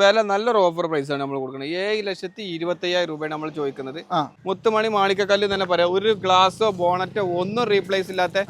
വില നല്ലൊരു offer price ആണ് നമ്മൾ കൊടുക്കുന്നത് ഏഴ് ലക്ഷത്തി ഇരുപത്തയ്യായിരം രൂപയാണ് നമ്മൾ ചോദിക്കുന്നത്. മുത്തുമണി മാണിക്കക്കല്ല് തന്നെ പറയാം. ഒരു ഗ്ലാസോ ബോണറ്റോ ഒന്നും റീപ്ലേസ് ഇല്ലാത്ത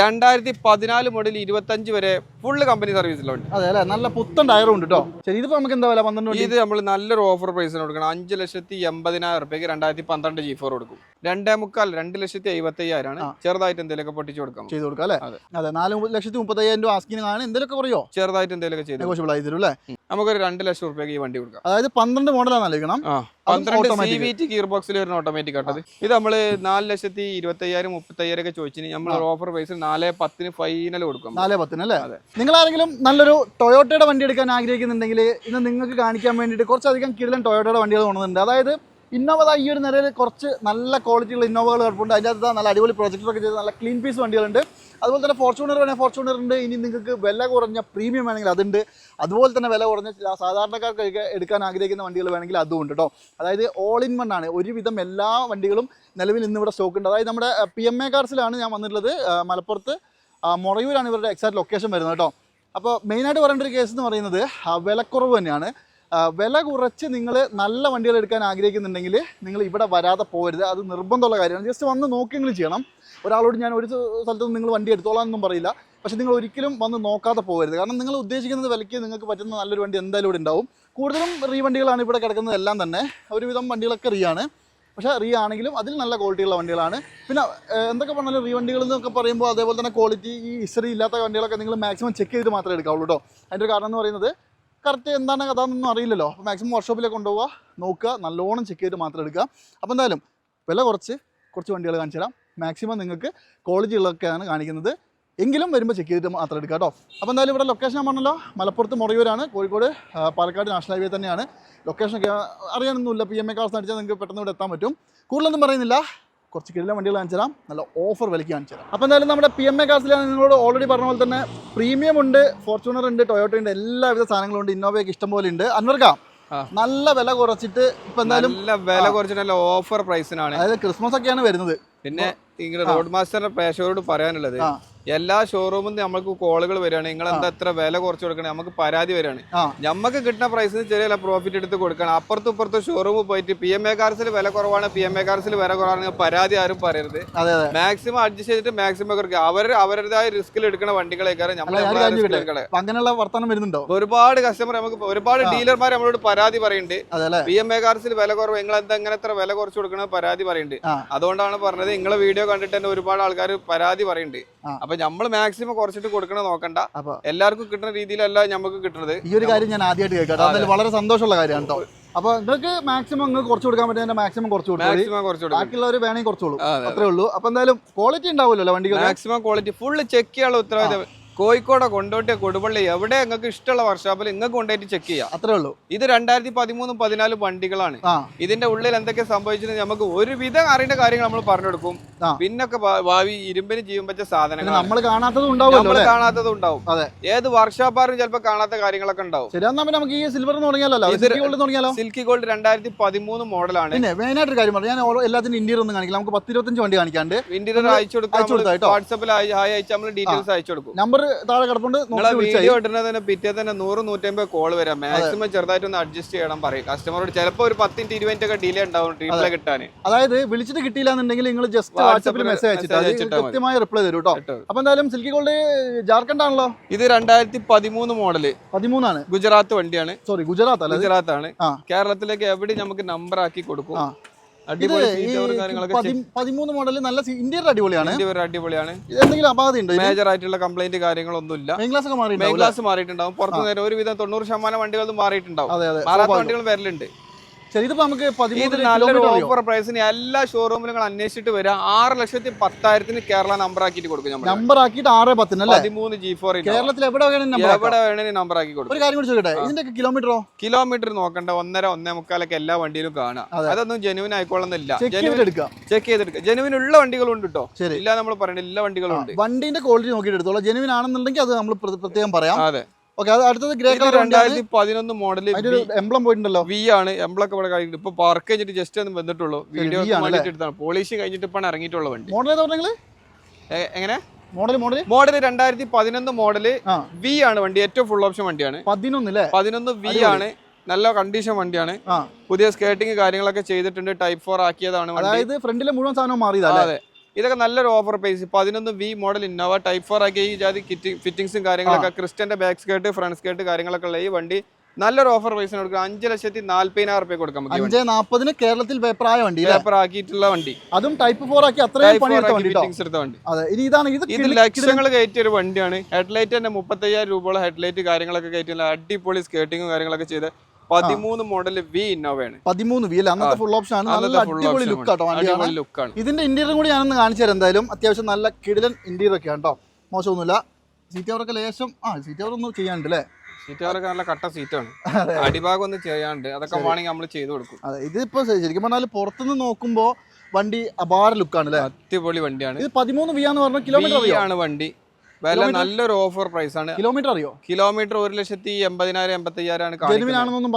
രണ്ടായിരത്തി പതിനാല് മുതൽ ഇരുപത്തഞ്ച് വരെ ഫുൾ കമ്പനി സർവീസിലുണ്ട് അതെ അല്ലേ? നല്ല പുത്തൻ ടയറും ഉണ്ട് കേട്ടോ ശരി ഇതിപ്പോ നമുക്ക് എന്താ വില? പന്ത്രണ്ട് ഇത് നമ്മൾ നല്ലൊരു ഓഫർ പ്രൈസിന് കൊടുക്കണം അഞ്ച് ലക്ഷത്തി എൺപതിനായിരം രൂപയ്ക്ക് രണ്ടായിരത്തി പന്ത്രണ്ട് ജി ഫോർ കൊടുക്കും. രണ്ടേ മുക്കാൽ രണ്ട് ലക്ഷത്തി എഴുപത്തി അയ്യായിരമാണ്. ചെറുതായിട്ട് എന്തെങ്കിലുമൊക്കെ പൊട്ടിച്ചു കൊടുക്കാം ചെയ്ത് കൊടുക്കാം അല്ലേ? അതെ. നാല് ലക്ഷത്തി മുപ്പത്തയ്യായിരം രൂപ ആസ്കിന് ആണ്. എന്തെങ്കിലുമൊക്കെ പറയോ? ചെറുതായിട്ട് എന്തെങ്കിലുമൊക്കെ ചെയ്ത് നെഗോഷ്യബിൾ ആയി തരും അല്ലേ? നമുക്കൊരു രണ്ട് ലക്ഷം റുപ്യക്ക് ഈ വണ്ടി കൊടുക്കാം. അതായത് പന്ത്രണ്ട് മോഡലാണ് ആലോചിക്കണം ആ പന്ത്രണ്ട് സി. വി ടി ഗിയർ ബോക്സിൽ വരുന്ന ഓട്ടോമാറ്റിക് ആട്ടത് ഇത്. നമ്മൾ നാല് ലക്ഷത്തി ഇരുപത്തി അയ്യായിരം മുപ്പത്തി അയ്യായിരം ഒക്കെ ചോദിച്ചു നമ്മൾ ഓഫർ പ്രൈസ് നാല് പത്തിന് ഫൈനൽ കൊടുക്കും. നാല് പത്തിന് അല്ലേ? നിങ്ങൾ ആരെങ്കിലും നല്ലൊരു ടൊയോട്ടയുടെ വണ്ടി എടുക്കാൻ ആഗ്രഹിക്കുന്നുണ്ടെങ്കിൽ ഇന്ന് നിങ്ങൾക്ക് കാണിക്കാൻ വേണ്ടിയിട്ട് കുറച്ചധികം കിടലൻ ടൊയോട്ടയുടെ വണ്ടികൾ കൊണ്ടുവന്നിട്ടുണ്ട്. അതായത് ഇന്നോവ ഈ ഒരു നിലയിൽ കുറച്ച് നല്ല ക്വാളിറ്റിയുള്ള ഇന്നോവകൾ കിടപ്പുണ്ട്. അതിന്റെ അകത്ത് നല്ല അടിപൊളി പ്രൊജക്ടറൊക്കെ ചെയ്ത് നല്ല ക്ലീൻ പീസ് വണ്ടികളുണ്ട്. അതുപോലെ തന്നെ ഫോർച്യൂണർ വേണേൽ ഫോർച്യൂണർ ഉണ്ട്. ഇനി നിങ്ങൾക്ക് വില കുറഞ്ഞ പ്രീമിയം വേണമെങ്കിൽ അതുണ്ട്. അതുപോലെ തന്നെ വില കുറഞ്ഞ സാധാരണക്കാർക്കൊക്കെ സാധാരണക്കാർക്ക് എടുക്കാൻ ആഗ്രഹിക്കുന്ന വണ്ടികൾ വേണമെങ്കിൽ അതും ഉണ്ട് കേട്ടോ അതായത് ഓൾ ഇൻ വൺ ആണ്. ഒരുവിധം എല്ലാ വണ്ടികളും നിലവിൽ ഇന്ന് ഇവിടെ സ്റ്റോക്ക് ഉണ്ട്. അതായത് നമ്മുടെ പി എം എ കാർസിലാണ് ഞാൻ വന്നിട്ടുള്ളത്. മലപ്പുറത്ത് മുറയൂരാണ് ഇവരുടെ എക്സാക്ട് ലൊക്കേഷൻ വരുന്നത് കേട്ടോ അപ്പോൾ മെയിനായിട്ട് പറയേണ്ട ഒരു കേസ് എന്ന് പറയുന്നത് വിലക്കുറവ് തന്നെയാണ്. വില കുറച്ച് നിങ്ങൾ നല്ല വണ്ടികൾ എടുക്കാൻ ആഗ്രഹിക്കുന്നുണ്ടെങ്കിൽ നിങ്ങൾ ഇവിടെ വരാതെ പോകരുത്. അത് നിർബന്ധമുള്ള കാര്യമാണ്. ജസ്റ്റ് വന്ന് നോക്കിയെങ്കിലും ചെയ്യണം. ഒരാളോട് ഞാൻ ഒരു സ്ഥലത്ത് നിങ്ങൾ വണ്ടി എടുത്തോളാം പറയില്ല. പക്ഷേ നിങ്ങൾ ഒരിക്കലും വന്ന് നോക്കാതെ പോകരുത്. കാരണം നിങ്ങൾ ഉദ്ദേശിക്കുന്നത് വിലയ്ക്ക് നിങ്ങൾക്ക് പറ്റുന്ന നല്ലൊരു വണ്ടി എന്തായാലും ഇവിടെ ഉണ്ടാവും. കൂടുതലും റീ വണ്ടികളാണ് ഇവിടെ കിടക്കുന്നത് എല്ലാം തന്നെ. ഒരുവിധം വണ്ടികളൊക്കെ റീ ആണ്. പക്ഷേ റീ ആണെങ്കിലും അതിൽ നല്ല ക്വാളിറ്റിയുള്ള വണ്ടികളാണ്. പിന്നെ എന്തൊക്കെ പറഞ്ഞാലും റീ വണ്ടികൾ എന്നൊക്കെ പറയുമ്പോൾ അതേപോലെ തന്നെ ക്വാളിറ്റി ഈ ഹിസ്റ്ററി ഇല്ലാത്ത വണ്ടികളൊക്കെ നിങ്ങൾ മാക്സിമം ചെക്ക് ചെയ്ത് മാത്രമേ എടുക്കാവുള്ളൂ കേട്ടോ അതിന്റെ കാരണം എന്ന് പറയുന്നത് കറക്റ്റ് എന്താണ് കഥ എന്നൊന്നും അറിയില്ലല്ലോ. അപ്പോൾ മാക്സിമം വർക്ക്ഷോപ്പിലേക്ക് കൊണ്ടുപോവുക. നോക്കുക. നല്ലോണം ചെക്ക് ചെയ്ത് മാത്രം എടുക്കുക. അപ്പോൾ എന്തായാലും വില കുറച്ച് കുറച്ച് വണ്ടികൾ കാണിച്ചു തരാം. മാക്സിമം നിങ്ങൾക്ക് കോളേജുകളൊക്കെയാണ് കാണിക്കുന്നത്. എങ്കിലും വരുമ്പോൾ ചെക്ക് ചെയ്തിട്ട് മാത്രം എടുക്കുക കേട്ടോ. അപ്പോൾ എന്തായാലും ഇവിടെ ലൊക്കേഷൻ പറഞ്ഞല്ലോ. മലപ്പുറത്ത് മുറയൂരാണ്. കോഴിക്കോട് പാലക്കാട് നാഷണൽ ഹൈവേ തന്നെയാണ്. ലൊക്കേഷനൊക്കെ അറിയാനൊന്നുമില്ല. പി എം എ കാർസ് അടിച്ചാൽ നിങ്ങൾക്ക് പെട്ടെന്ന് ഇവിടെ എത്താൻ പറ്റും. കൂടുതലൊന്നും പറയുന്നില്ല. കുറച്ച് കിഴില വണ്ടികൾ കാണിച്ചു തരാം. നല്ല ഓഫർ വിലയ്ക്ക് കാണിച്ചു തരാം. അപ്പോൾ എന്തായാലും നമ്മുടെ പി എം എ കാർസിൽ നിങ്ങളോട് ഓൾറെഡി പറഞ്ഞ പോലെ തന്നെ പ്രീമിയം ഉണ്ട് ഫോർച്യൂണർ ഉണ്ട് ടൊയോട്ട ഉണ്ട് എല്ലാവിധ സാധനങ്ങളും ഉണ്ട്. ഇന്നോവയൊക്കെ ഇഷ്ടം പോലെ ഉണ്ട്. അന്വർക്കാം നല്ല വില കുറച്ചിട്ട് ഇപ്പൊ എന്തായാലും നല്ല വില കുറച്ചിട്ട് നല്ല ഓഫർ പ്രൈസിനാണ് അതായത് ക്രിസ്മസ് ഒക്കെയാണ് വരുന്നത്. പിന്നെ റോഡ് മാസ്റ്ററിന്റെ പ്രേക്ഷകരോട് പറയാനുള്ളത്. എല്ലാ ഷോറൂമിൽ നിന്ന് നമ്മൾക്ക് കോളുകൾ വരികയാണ്. നിങ്ങൾ എന്താ എത്ര വില കുറച്ച് കൊടുക്കണേ? നമുക്ക് പരാതി വരികയാണ്. നമുക്ക് കിട്ടുന്ന പ്രൈസിന് ചെറിയ പ്രോഫിറ്റ് എടുത്ത് കൊടുക്കണം. അപ്പുറത്തും ഇപ്പുറത്തും ഷോറൂമിൽ പോയിട്ട് പി എം എ കാർസിൽ വില കുറവാണ്. പി എം എ കാർസിൽ വില കുറവാണ് പരാതി ആരും പറയരുത്. മാക്സിമം അഡ്ജസ്റ്റ് ചെയ്തിട്ട് മാക്സിമം കുറയ്ക്കുക അവർ അവരുടേതായ റിസ്കിൽ എടുക്കുന്ന വണ്ടികളേക്കാരം നമ്മൾ അങ്ങനെയുള്ള വർത്തമാനം വരുന്നുണ്ടോ? ഒരുപാട് കസ്റ്റമർ നമുക്ക് ഒരുപാട് ഡീലർമാർ നമ്മളോട് പരാതി പറയുന്നുണ്ട് പി എം എ കാർസിൽ വില കുറവ് നിങ്ങൾ എന്താ ഇങ്ങനെ എത്ര വില കുറച്ച് കൊടുക്കണ പരാതി പറയുന്നുണ്ട് അതുകൊണ്ടാണ് പറഞ്ഞത് നിങ്ങളെ വീഡിയോ കണ്ടിട്ട് തന്നെ ഒരുപാട് ആൾക്കാർ പരാതി പറയുന്നുണ്ട്. അപ്പൊ നമ്മൾ മാക്സിമം കുറച്ചിട്ട് കൊടുക്കണ നോക്കണ്ട. എല്ലാവർക്കും കിട്ടുന്ന രീതിയിലല്ല നമുക്ക് കിട്ടുന്നത് ഈ ഒരു കാര്യം ഞാൻ ആദ്യമായിട്ട് കേൾക്കാം വളരെ സന്തോഷമുള്ള കാര്യമാണ് കേട്ടോ. അപ്പൊ നിങ്ങൾക്ക് മാക്സിമം നിങ്ങൾക്ക് കുറച്ച് കൊടുക്കാൻ പറ്റുന്ന മാക്സിമം കുറച്ച് കൊടുത്തു മാക്സിമം കുറച്ചു കൊടുക്കും. ബാക്കിയുള്ളവർ വേണമെങ്കിൽ കുറച്ചോളൂ അത്രേ ഉള്ളൂ. അപ്പൊ എന്തായാലും ക്വാളിറ്റി ഉണ്ടാവുമല്ലോ വണ്ടിക്ക്? മാക്സിമം ക്വാളിറ്റി ഫുള്ള് ചെക്ക് ചെയ്യാനുള്ള ഉത്തരവാദിത്തം. കോഴിക്കോടോ കൊണ്ടോട്ടിയ കൊടുപള്ളി എവിടെ നിങ്ങൾക്ക് ഇഷ്ടമുള്ള വർഷാപ്പിൽ നിങ്ങൾക്ക് കൊണ്ടുപോയിട്ട് ചെക്ക് ചെയ്യാം. അത്രേ ഉള്ളൂ. ഇത് രണ്ടായിരത്തി പതിമൂന്നും പതിനാലും വണ്ടികളാണ്. ഇതിന്റെ ഉള്ളിൽ എന്തൊക്കെ സംഭവിച്ചത് നമുക്ക് ഒരുവിധം അറിയേണ്ട കാര്യങ്ങൾ നമ്മൾ പറഞ്ഞു കൊടുക്കും പിന്നൊക്കെ ഭാവി ഇരുമ്പിന് ജീവൻ വെച്ച സാധനങ്ങൾ നമ്മൾ കാണാത്തതും ഉണ്ടാവും നമ്മൾ കാണാത്തതും ഉണ്ടാവും. ഏത് വർഷാപ്പാറും ചിലപ്പോൾ കാണാത്ത കാര്യങ്ങളൊക്കെ ഉണ്ടാവും. നമുക്ക് ഈ സിൽവർ തുടങ്ങിയാലോ? സിൽക്കി ഗോൾഡ് രണ്ടായിരത്തി പതിമൂന്ന് മോഡലാണ് പിന്നെ മെയിനായിട്ട് കാര്യം പറഞ്ഞു ഞാൻ എല്ലാത്തിനും ഇന്ത്യയിൽ ഒന്നും കാണിക്കില്ല നമുക്ക് പത്തിരുപത്തഞ്ച് വണ്ടി കാണിക്കാണ്ട്. ഇന്റീരിയർ അയച്ചു കൊടുക്കാം. വാട്സപ്പിൽ ഹായ് അയച്ച് നമ്മൾ ഡീറ്റെയിൽസ് അയച്ചു കൊടുക്കും. നമ്പർ താഴെ കിടപ്പുണ്ട്. വീഡിയോ ഇടുന്നത് തന്നെ പിറ്റേ തന്നെ നൂറ് നൂറ്റമ്പത് കോൾ വരാം. മാക്സിമം ചെറുതായിട്ട് ഒന്ന് അഡ്ജസ്റ്റ് ചെയ്യണം പറയും. കസ്റ്റമറോട് ചിലപ്പോൾ ഒരു പത്തിന്റെ ഇരുപതിന്റെ ഒക്കെ ഡിലേ ഉണ്ടാവും റീപ്ലൈ കിട്ടാൻ. അതായത് വിളിച്ചിട്ട് കിട്ടിയില്ല എന്നുണ്ടെങ്കിൽ നിങ്ങൾ ജസ്റ്റ് വാട്സ്ആപ്പിൽ വാട്സാപ്പിൽ മെസ്സേജ് അയച്ചിട്ട് കൃത്യമായ റിപ്ലൈ തരും കേട്ടോ. അപ്പൊ എന്തായാലും സിൽക്കി ഗോൾഡ് ജാർഖണ്ഡ് ആണല്ലോ? ഇത് രണ്ടായിരത്തി പതിമൂന്ന് മോഡൽ പതിമൂന്നാണ്. ഗുജറാത്ത് വണ്ടിയാണ്. സോറി ഗുജറാത്ത് അല്ല? ഗുജറാത്ത് ആണ്. കേരളത്തിലേക്ക് എവിടെ നമുക്ക് നമ്പർ ആക്കി കൊടുക്കും. പതിമൂന്ന് മോഡൽ നല്ല ഇന്ത്യയുടെ അടിപൊളിയാണ്. ഇന്റീരിയർ അടിപൊളിയാണ്. എന്തെങ്കിലും ഉണ്ടോ മേജർ ആയിട്ടുള്ള കംപ്ലൈന്റ് കാര്യങ്ങളൊന്നുമില്ല. മെയിൻ ക്ലാസ് ഒക്കെ മെയിൻ മാറിയിട്ടുണ്ടാവും ക്ലാസ് മാറിയിട്ടുണ്ടാവും. പുറത്തു നേരം ഒരുവിധം തൊണ്ണൂറ് ശതമാനം വണ്ടികളും മാറിയിട്ടുണ്ടാവും. മാറാത്ത. വണ്ടികൾ വരലുണ്ട്. ശരി ഇതിപ്പോ നമുക്ക് ഇത് പതിമൂന്ന് നല്ലൊരു കിലോമീറ്റർ അറിയോ ഓഫർ പ്രൈസിന് എല്ലാ ഷോറൂമിലും നിങ്ങൾ അന്വേഷിച്ചിട്ട് വരിക ആറ് ലക്ഷത്തി പത്തായിരത്തിന് കേരള നമ്പർ ആക്കിയിട്ട് കൊടുക്കും നമ്മൾ നമ്പർ ആക്കിയിട്ട് ആറ് പത്തിന് അല്ലേ? പതിമൂന്ന് ജി ഫോർ കേരളത്തിൽ എവിടെ വേണമെങ്കിലും എവിടെ വേണമെങ്കിലും നമ്പർ ആക്കി കൊടുക്കും. ഒരു കാര്യം കൂടി ചോദിക്കട്ടെ ഇതിന്റെ കിലോമീറ്ററോ കിലോമീറ്റർ നോക്കണ്ട ഒന്നര ഒന്നേ മുക്കാലൊക്കെ എല്ലാ വണ്ടിയിലും കാണാം. അതെ. അതൊന്നും ജെനുവിൻ ആയിക്കോളുന്നില്ല. ചെക്ക് ചെയ്തെടുക്കുക ജെനുവിൻ ഉള്ള വണ്ടികളുണ്ട് കേട്ടോ ശരി. ഇല്ല നമ്മൾ പറയണ്ട എല്ലാ വണ്ടികളും ഉണ്ട് വണ്ടിന്റെ ക്വാളിറ്റി നോക്കിയിട്ട് എടുത്തോളാം. ജെനുവിൻ ആണെന്നുണ്ടെങ്കിൽ അത് നമ്മൾ പ്രത്യേകം പറയാം. അതെ. ഓക്കെ അത് അടുത്തത് ഗ്രേ കളർ രണ്ടായിരത്തി പതിനൊന്ന് മോഡൽ എംബ്ലം പോയിട്ടുണ്ടല്ലോ. വി ആണ്. എംബ്ലൊക്കെ ഇവിടെ കഴിഞ്ഞിട്ട് ഇപ്പൊ പാർക്ക് കഴിഞ്ഞിട്ട് ജസ്റ്റ് ഒന്ന് വന്നിട്ടുള്ളൂ. വീഡിയോ എടുത്താണ്. പോളിഷ് കഴിഞ്ഞിട്ട് ഇപ്പാണ് ഇറങ്ങിയിട്ടുള്ള വണ്ടി. മോഡൽ ഏതാ പറഞ്ഞത് എങ്ങനെ? മോഡൽ മോഡൽ മോഡൽ രണ്ടായിരത്തി പതിനൊന്ന് മോഡൽ വി ആണ് വണ്ടി. ഏറ്റവും ഫുൾ ഓപ്ഷൻ വണ്ടിയാണ്. പതിനൊന്ന് പതിനൊന്ന് വി ആണ്. നല്ല കണ്ടീഷൻ വണ്ടിയാണ്. പുതിയ സ്കേട്ടിങ് കാര്യങ്ങളൊക്കെ ചെയ്തിട്ടുണ്ട്. ടൈപ്പ് ഫോർ ആക്കിയതാണ് അതായത് ഫ്രണ്ടിലെ മുഴുവൻ സാധനവും മാറിയതാണ് അതെ. ഇതൊക്കെ നല്ലൊരു ഓഫർ പ്രൈസ് പതിനൊന്ന് V model Innova type four ആക്കിയ ഈ ജാതി ഫിറ്റിംഗ്സും കാര്യങ്ങളൊക്കെ ക്രിസ്റ്റന്റെ ബാക്ക് സ്കേർട്ട് ഫ്രണ്ട് സ്കേർട്ട് കാര്യങ്ങളൊക്കെ ഉള്ള ഈ വണ്ടി നല്ലൊരു ഓഫർ പ്രൈസിന് കൊടുക്കുക അഞ്ച് ലക്ഷത്തി നാല്പതിനായിരം റുപ്യ കൊടുക്കാം അഞ്ച് നാൽപ്പതിന് കേരളത്തിൽ പേപ്പറായ വണ്ടി പേപ്പർ ആക്കിയിട്ടുള്ള വണ്ടി. അതും ടൈപ്പ് ഫോർ ആക്കി അത്രയും വണ്ടി. എടുത്ത ഇനി ഇതാണ് ഇത് ഇത് ലക്ഷങ്ങൾ കയറ്റിയ ഒരു വണ്ടിയാണ്. ഹെഡ്ലൈറ്റ് തന്നെ മുപ്പത്തയ്യായിരം രൂപയുള്ള ഹെഡ്ലൈറ്റ് കാര്യങ്ങളൊക്കെ കയറ്റിയുള്ള അടിപൊളി സ്കേട്ടിങ്ങും കാര്യങ്ങളൊക്കെ ചെയ്ത് പതിമൂന്ന് മോഡൽ വി ഇന്നോവയാണ് പതിമൂന്ന് വി അല്ല? അന്നത്തെ ഫുൾ ഓപ്ഷൻ ആണ്. നല്ല അടിപൊളി ലുക്ക് ആണ്. വണ്ടിയാണ് ഇതിന്റെ ഇന്റീരിയർ കൂടി ഞാനൊന്ന് കാണിച്ചു തരാം എന്തായാലും. അത്യാവശ്യം നല്ല കിടിലൻ ഇന്റീരിയർ ഒക്കെ കേട്ടോ മോശമൊന്നുമില്ല. സീറ്റ് അവർക്ക് ലേശം ആ സീറ്റ് അവർ ഒന്നും ചെയ്യാണ്ട് അല്ലേ? സീറ്റുകാരൊക്കെ നല്ല കട്ട സീറ്റാണ് അടിഭാഗം ഒന്നും ചെയ്യാണ്ട് അതൊക്കെ വേണമെങ്കിൽ നമ്മൾ ചെയ്തു കൊടുക്കും. അതെ ഇതിപ്പോ ശരിക്കും പറഞ്ഞാൽ പുറത്തുനിന്ന് നോക്കുമ്പോൾ വണ്ടി അപാര ലുക്കാണ് അല്ലേ? അടിപൊളി വണ്ടിയാണ്. ഇത് പതിമൂന്ന് വി ആന്ന് പറഞ്ഞ കിലോമീറ്റർ ആണ് വണ്ടി. വില നല്ലൊരു ഓഫർ പ്രൈസ് ആണ്. കിലോമീറ്റർ അറിയോ? കിലോമീറ്റർ ഒരു ലക്ഷത്തി എൺപതിനായിരം എൺപത്തി അയ്യായിരമാണ് ആണെന്നൊന്നും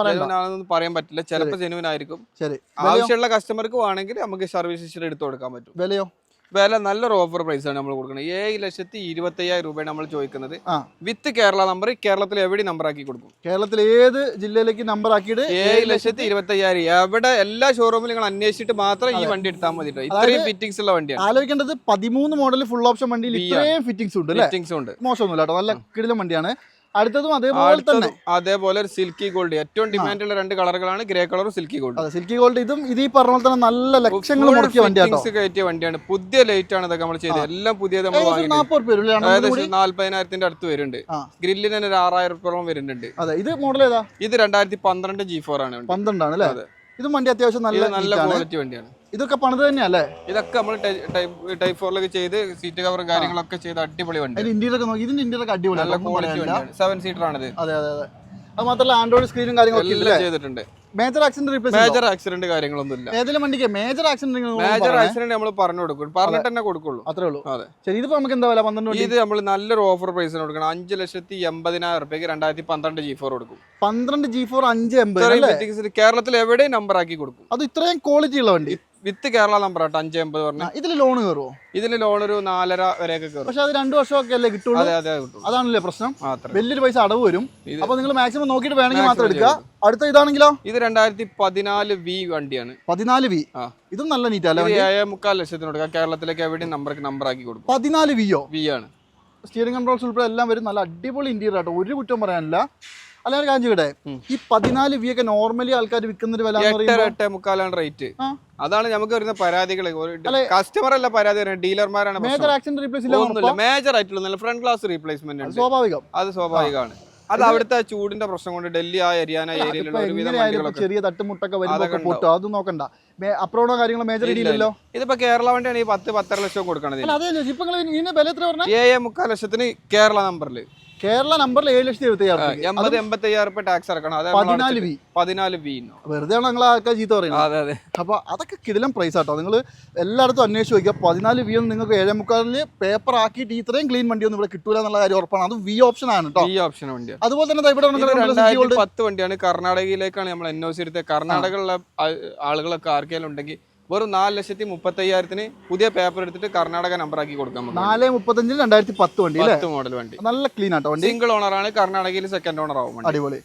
പറയാൻ പറ്റില്ല. ചിലപ്പോൾ ജെനുവിൻ ആയിരിക്കും ശരി. ആവശ്യമുള്ള കസ്റ്റമർക്ക് വേണമെങ്കിൽ നമുക്ക് സർവീസ് എടുത്തു കൊടുക്കാൻ പറ്റും. വിലയോ? വില നല്ലൊരു ഓഫർ പ്രൈസ് ആണ് നമ്മൾ കൊടുക്കുന്നത് ഏഴ് ലക്ഷത്തി ഇരുപത്തി അയ്യായിരം രൂപയാണ് നമ്മൾ ചോദിക്കുന്നത്. വിത്ത് കേരള നമ്പർ കേരളത്തിൽ എവിടെ നമ്പർ ആക്കി കൊടുക്കും. കേരളത്തിൽ ഏത് ജില്ലയിലേക്ക് നമ്പർ ആക്കിയിട്ട് ഏഴ് ലക്ഷത്തി ഇരുപത്തി അയ്യായിരം എവിടെ എല്ലാ ഷോറൂമിലും നിങ്ങൾ അന്വേഷിച്ചിട്ട് മാത്രം ഈ വണ്ടി എടുത്താൽ മതി ഇത്രയും ഫിറ്റിംഗ്സ് ഉള്ള വണ്ടിയാണ്. ആലോചിക്കേണ്ടത് പതിമൂന്ന് മോഡൽ ഫുൾ ഓപ്ഷൻ വണ്ടിയിൽ ഇത്രയും ഫിറ്റിംഗ്സ് ഉണ്ട് ഫിറ്റിംഗ്സ് ഉണ്ട്. മോശമൊന്നുമില്ല കേട്ടോ നല്ല കിടിലൻ വണ്ടിയാണ്. അടുത്തതും അതേപോലെ തന്നെ. അതേപോലെ ഒരു സിൽക്കി ഗോൾഡ് ഏറ്റവും ഡിമാൻഡ് ഉള്ള രണ്ട് കളറുകളാണ് ഗ്രേ കളറും സിൽക്കി ഗോൾഡ് അതെ സിൽക്കി ഗോൾഡ് ഇതും ഇത് ഈ പറഞ്ഞ പോലെ തന്നെ നല്ല ലക്ഷങ്ങൾ മുടക്കിയ വണ്ടിയാണ് കയറ്റിയ വണ്ടിയാണ്. പുതിയ ലൈറ്റ് ആണ് ഇതൊക്കെ നമ്മൾ ചെയ്തത്. എല്ലാം പുതിയത് നമ്മൾ ഏകദേശം നാല്പതിനായിരത്തിന്റെ അടുത്ത് വരുന്നുണ്ട്. ഗ്രില്ലിന് തന്നെ ഒരു ആറായിരം റുപ്യോളം വരുന്നുണ്ട്. അതെ ഇത് മോഡൽ ഏതാ? ഇത് രണ്ടായിരത്തി പന്ത്രണ്ട് ജി ഫോർ ആണ് പന്ത്രണ്ടാണ് അല്ലേ. ഇതും വണ്ടി അത്യാവശ്യം നല്ല നല്ല ക്വാളിറ്റി വണ്ടിയാണ്. ഇതൊക്കെ പണിത് തന്നെയല്ലേ ഇതൊക്കെ നമ്മൾ ടൈപ്പ് ഫോറിലൊക്കെ ചെയ്ത് സീറ്റ് കവറും കാര്യങ്ങളൊക്കെ ചെയ്ത് അടിപൊളി വണ്ടി. ഇന്ത്യയിലൊക്കെ നോക്കി ഇതിന്റെ പറയാനില്ല. വണ്ടിയാണ്. സെവൻ സീറ്റർ ആണിത്. അതെ അതെ അതെ. അത് മാത്രമല്ല ആൻഡ്രോയിഡ് സ്ക്രീനും കാര്യങ്ങളൊക്കെ ചെയ്തിട്ടുണ്ട്. മേജർ ആക്സിഡന്റ് മേജർ ആക്സിഡന്റ് കാര്യങ്ങളൊന്നും ഇല്ല ഏതെങ്കിലും വണ്ടിക്ക് മേജർ ആക്സിഡന്റ് മേജർ ആക്സിഡന്റ് നമ്മൾ പറഞ്ഞു കൊടുക്കും. പറഞ്ഞിട്ട് തന്നെ കൊടുക്കുള്ളൂ. അത്രേ ഉള്ളൂ. അതെ. ശരി ഇതിപ്പോ നമുക്ക് എന്താ വില? പന്ത്രണ്ട് ഇത് നമ്മൾ നല്ലൊരു ഓഫർ പ്രൈസിന് കൊടുക്കണം. അഞ്ച് ലക്ഷത്തി എൺപതിനായിരം റുപ്യക്ക് രണ്ടായിരത്തി പന്ത്രണ്ട് ജി ഫോർ കൊടുക്കും. പന്ത്രണ്ട് ജി ഫോർ അഞ്ച് എൺപത് കേരളത്തിൽ എവിടെയും നമ്പർ ആക്കി കൊടുക്കും. അത് ഇത്രയും ക്വാളിറ്റി ഉള്ള വണ്ടി. വിത്ത് കേരള നമ്പർ ആട്ടോ. അഞ്ച് എൺപത് പറഞ്ഞാൽ ഇതിൽ ലോൺ കയറുമോ ഇതിന് ലോൺ ഒരു നാലര വരെയൊക്കെ കയറും പക്ഷെ അത് രണ്ടു വർഷമൊക്കെ അല്ലേ കിട്ടുള്ളൂ? അതെ അതെ കിട്ടും അതാണല്ലേ പ്രശ്നം. വലിയൊരു പൈസ അടവ് വരും. അപ്പൊ നിങ്ങൾ മാക്സിമം നോക്കിയിട്ട് വേണമെങ്കിൽ മാത്രം എടുക്കുക. അടുത്ത ഇതാണെങ്കിലോ? ഇത് രണ്ടായിരത്തി പതിനാല് വി വണ്ടിയാണ്. പതിനാല് വി. ഇതും നല്ല നീറ്റ് അല്ലേ ഏഴേ മുക്കാൽ ലക്ഷത്തിന് കൊടുക്കാം കേരളത്തിലേക്ക് എവിടെയും നമ്പർക്ക് നമ്പർ ആക്കി കൊടുക്കും. പതിനാല് വിയോ വി ആണ്. സ്റ്റിയറിംഗ് കൺട്രോൾസ് ഉൾപ്പെടെ എല്ലാം വരും. നല്ല അടിപൊളി ഇന്റീരിയർ ആട്ടോ. ഒരു കുറ്റം പറയാനില്ല. അല്ല കാഞ്ചിയുടെ ഈ പതിനാല് വി ഒക്കെ നോർമലി ആൾക്കാർ വിൽക്കുന്ന ഒരു വില എട്ട് മുക്കാലാണ് റേറ്റ് അതാണ് നമുക്ക് വരുന്ന പരാതികൾ. കസ്റ്റമർ അല്ല പരാതി വരുന്നത്. ഡീലർമാരാണ് മേജർ ആക്സിഡന്റ് റീപ്ലേസ് ഇല്ല മേജർ ആയിട്ടുള്ള ഫ്രണ്ട് ക്ലാസ് റീപ്ലേസ്മെന്റ് സ്വാഭാവികം. അത് സ്വാഭാവികമാണ്. അത് അവിടുത്തെ ചൂടിന്റെ പ്രശ്നം കൊണ്ട് ഡൽഹി ആ ഹരിയാന ഏരിയയിലുള്ള ചെറിയ തട്ടുമുട്ടൊക്കെ വരുമ്പോൾ പൊട്ടും. അത് നോക്കണ്ട. അപ്രോണോ കാര്യങ്ങളോ മേജർ ഇല്ല, ഇല്ലല്ലോ ഇതിപ്പോ കേരള വണ്ടിയാണ് ഈ പത്ത് പത്തര ലക്ഷം കൊടുക്കണത്. ഏഴ് മുക്കാൽ ലക്ഷത്തിന് കേരള നമ്പറിൽ കേരള നമ്പറിൽ ഏഴ് ലക്ഷത്തി എഴുപത്തി അയ്യായിരം എൺപത് എൺപത്തി അയ്യായിരം രൂപ ടാക്സ് അടക്കണം. പതിനാല് വി. പതിനാല് വി വെറുതെ ആണ് നിങ്ങൾ ആൾക്കാർ ചീത്ത പറയുന്നത്. അപ്പൊ അതൊക്കെ കിടിലം പ്രൈസ് ആട്ടോ. നിങ്ങൾ എല്ലായിടത്തും അന്വേഷിച്ച് നോക്കുക പതിനാല് വി ഒന്നും നിങ്ങൾക്ക് ഏഴേ മുക്കാലിൽ പേപ്പർ ആക്കിയിട്ട് ഇത്രയും ക്ലീൻ വണ്ടി ഒന്നും ഇവിടെ കിട്ടൂല എന്നുള്ള കാര്യം ഉറപ്പാണ്. അത് വി ഓപ്ഷൻ ആണ് കേട്ടോ ഓപ്ഷൻ വണ്ടി അതുപോലെ തന്നെ ഇവിടെ പത്ത് വണ്ടിയാണ്. കർണാടകയിലേക്കാണ് നമ്മൾ എൻ ഒ സി എടുത്തത്. കർണാടകയിലുള്ള ആളുകളൊക്കെ ആർക്കെങ്കിലും ഉണ്ടെങ്കിൽ വെറും നാല് ലക്ഷത്തി മുപ്പത്തി അയ്യായിരത്തിന് പുതിയ പേപ്പർ എടുത്തിട്ട് കർണാടക നമ്പർ ആക്കി കൊടുക്കാൻ നാല് മുപ്പത്തഞ്ചിൽ രണ്ടായിരത്തി പത്ത് വണ്ടി പത്ത് മോഡൽ വണ്ടി. നല്ല ക്ലീൻ ആട്ടോ വണ്ടി. സിംഗിൾ ഓണർ ആണ് കർണാടകയിൽ സെക്കൻഡ് ഓണർ ആവും അടിപൊളി.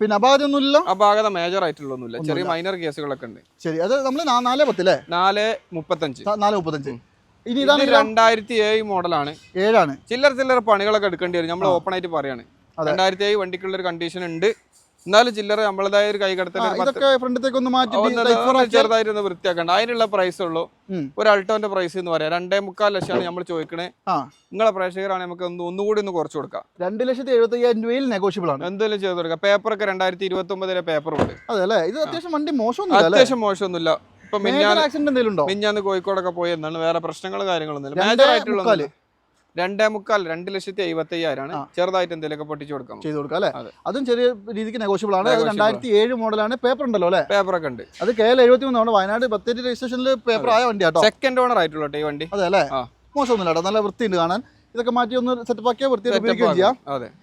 പിന്നെ അപാകതൊന്നുമില്ല അപാകത മേജർ ആയിട്ടുള്ളൊന്നുമില്ല. ചെറിയ മൈനർ കേസുകളൊക്കെ ഉണ്ട്. ശരി. അത് നമ്മൾ നാല് പത്തില്ലേ നാല് മുപ്പത്തഞ്ച്. നാല് മുപ്പത്തഞ്ച്. ഇനി ഇതാണ് രണ്ടായിരത്തി ഏഴ് മോഡലാണ് ഏഴാണ്. ചില്ലറ ചില്ലറ പണികളൊക്കെ എടുക്കേണ്ടി വരും. നമ്മൾ ഓപ്പൺ ആയിട്ട് പറയാണ്. രണ്ടായിരത്തി ഏഴ് വണ്ടിക്കുള്ള ഒരു കണ്ടീഷൻ ഉണ്ട്. എന്നാലും ചില്ലറ നമ്മളതായ ഒരു കൈകടത്തൽ ഇതൊക്കെ ഒന്ന് മാറ്റി ചെറുതായിട്ട് വൃത്തിയാക്കണ്ട. അതിനുള്ള പ്രൈസ് ഉള്ളൂ. ഒരു അൾട്ടോന്റെ പ്രൈസ് എന്ന് പറയാം. രണ്ടേ മുക്കാൽ ലക്ഷമാണ് നമ്മൾ ചോദിക്കണേ. നിങ്ങളെ പ്രേക്ഷകരാണ് നമുക്ക് ഒന്ന് ഒന്നുകൂടി ഒന്ന് കുറച്ചു കൊടുക്കാം. രണ്ട് ലക്ഷത്തി എഴുപത്തി അയ്യായിരം രൂപയിൽ നെഗോഷ്യബിൾ ആണ്. എന്തെങ്കിലും ചെയ്ത് കൊടുക്കാം. പേപ്പർ ഒക്കെ രണ്ടായിരത്തി ഇരുപത്തി ഒമ്പതിലെ പേപ്പർ ഉണ്ട്. അതെ ഇത് അത്യാവശ്യം വണ്ടി മോശം അത്യാവശ്യം മോശമൊന്നുമില്ല. ഇപ്പൊ മിഞ്ഞാന്ന് കോഴിക്കോടൊക്കെ പോയി എന്നാണ് വേറെ പ്രശ്നങ്ങളും കാര്യങ്ങളൊന്നും ഇല്ല മേജർ ആയിട്ടുള്ള. രണ്ടേ മുക്കാൽ രണ്ട് ലക്ഷത്തി എഴുപത്തി അയ്യായിരമാണ്. ചെറുതായിട്ട് എന്തെങ്കിലുമൊക്കെ പൊട്ടിച്ചു കൊടുക്കാം. ചെയ്ത് കൊടുക്കാം അല്ലേ? അതും. ചെറിയ രീതിക്ക് നെഗോഷ്യബിൾ ആണ്. രണ്ടായിരത്തി ഏഴ് മോഡലാണ്. പേപ്പർ ഉണ്ടല്ലോ അല്ലേ? പേപ്പറൊക്കെ ഉണ്ട്. അത് കെ എൽ എഴുപത്തി മൂന്നാണ് വയനാട് ബത്തേരി രജിസ്ട്രേഷനിൽ പേപ്പർ ആയ വണ്ടി കേട്ടോ സെക്കൻഡ് ഓണർ ആയിട്ടുള്ള ഈ വണ്ടി. അതെ അല്ലേ. മോശമൊന്നുമില്ല നല്ല വൃത്തിയുണ്ട് കാണാൻ. ഇതൊക്കെ മാറ്റി ഒന്ന് സെറ്റപ്പ് ആക്കിയാൽ വൃത്തിയായിട്ട് ഉപയോഗിക്കുകയും ചെയ്യാം.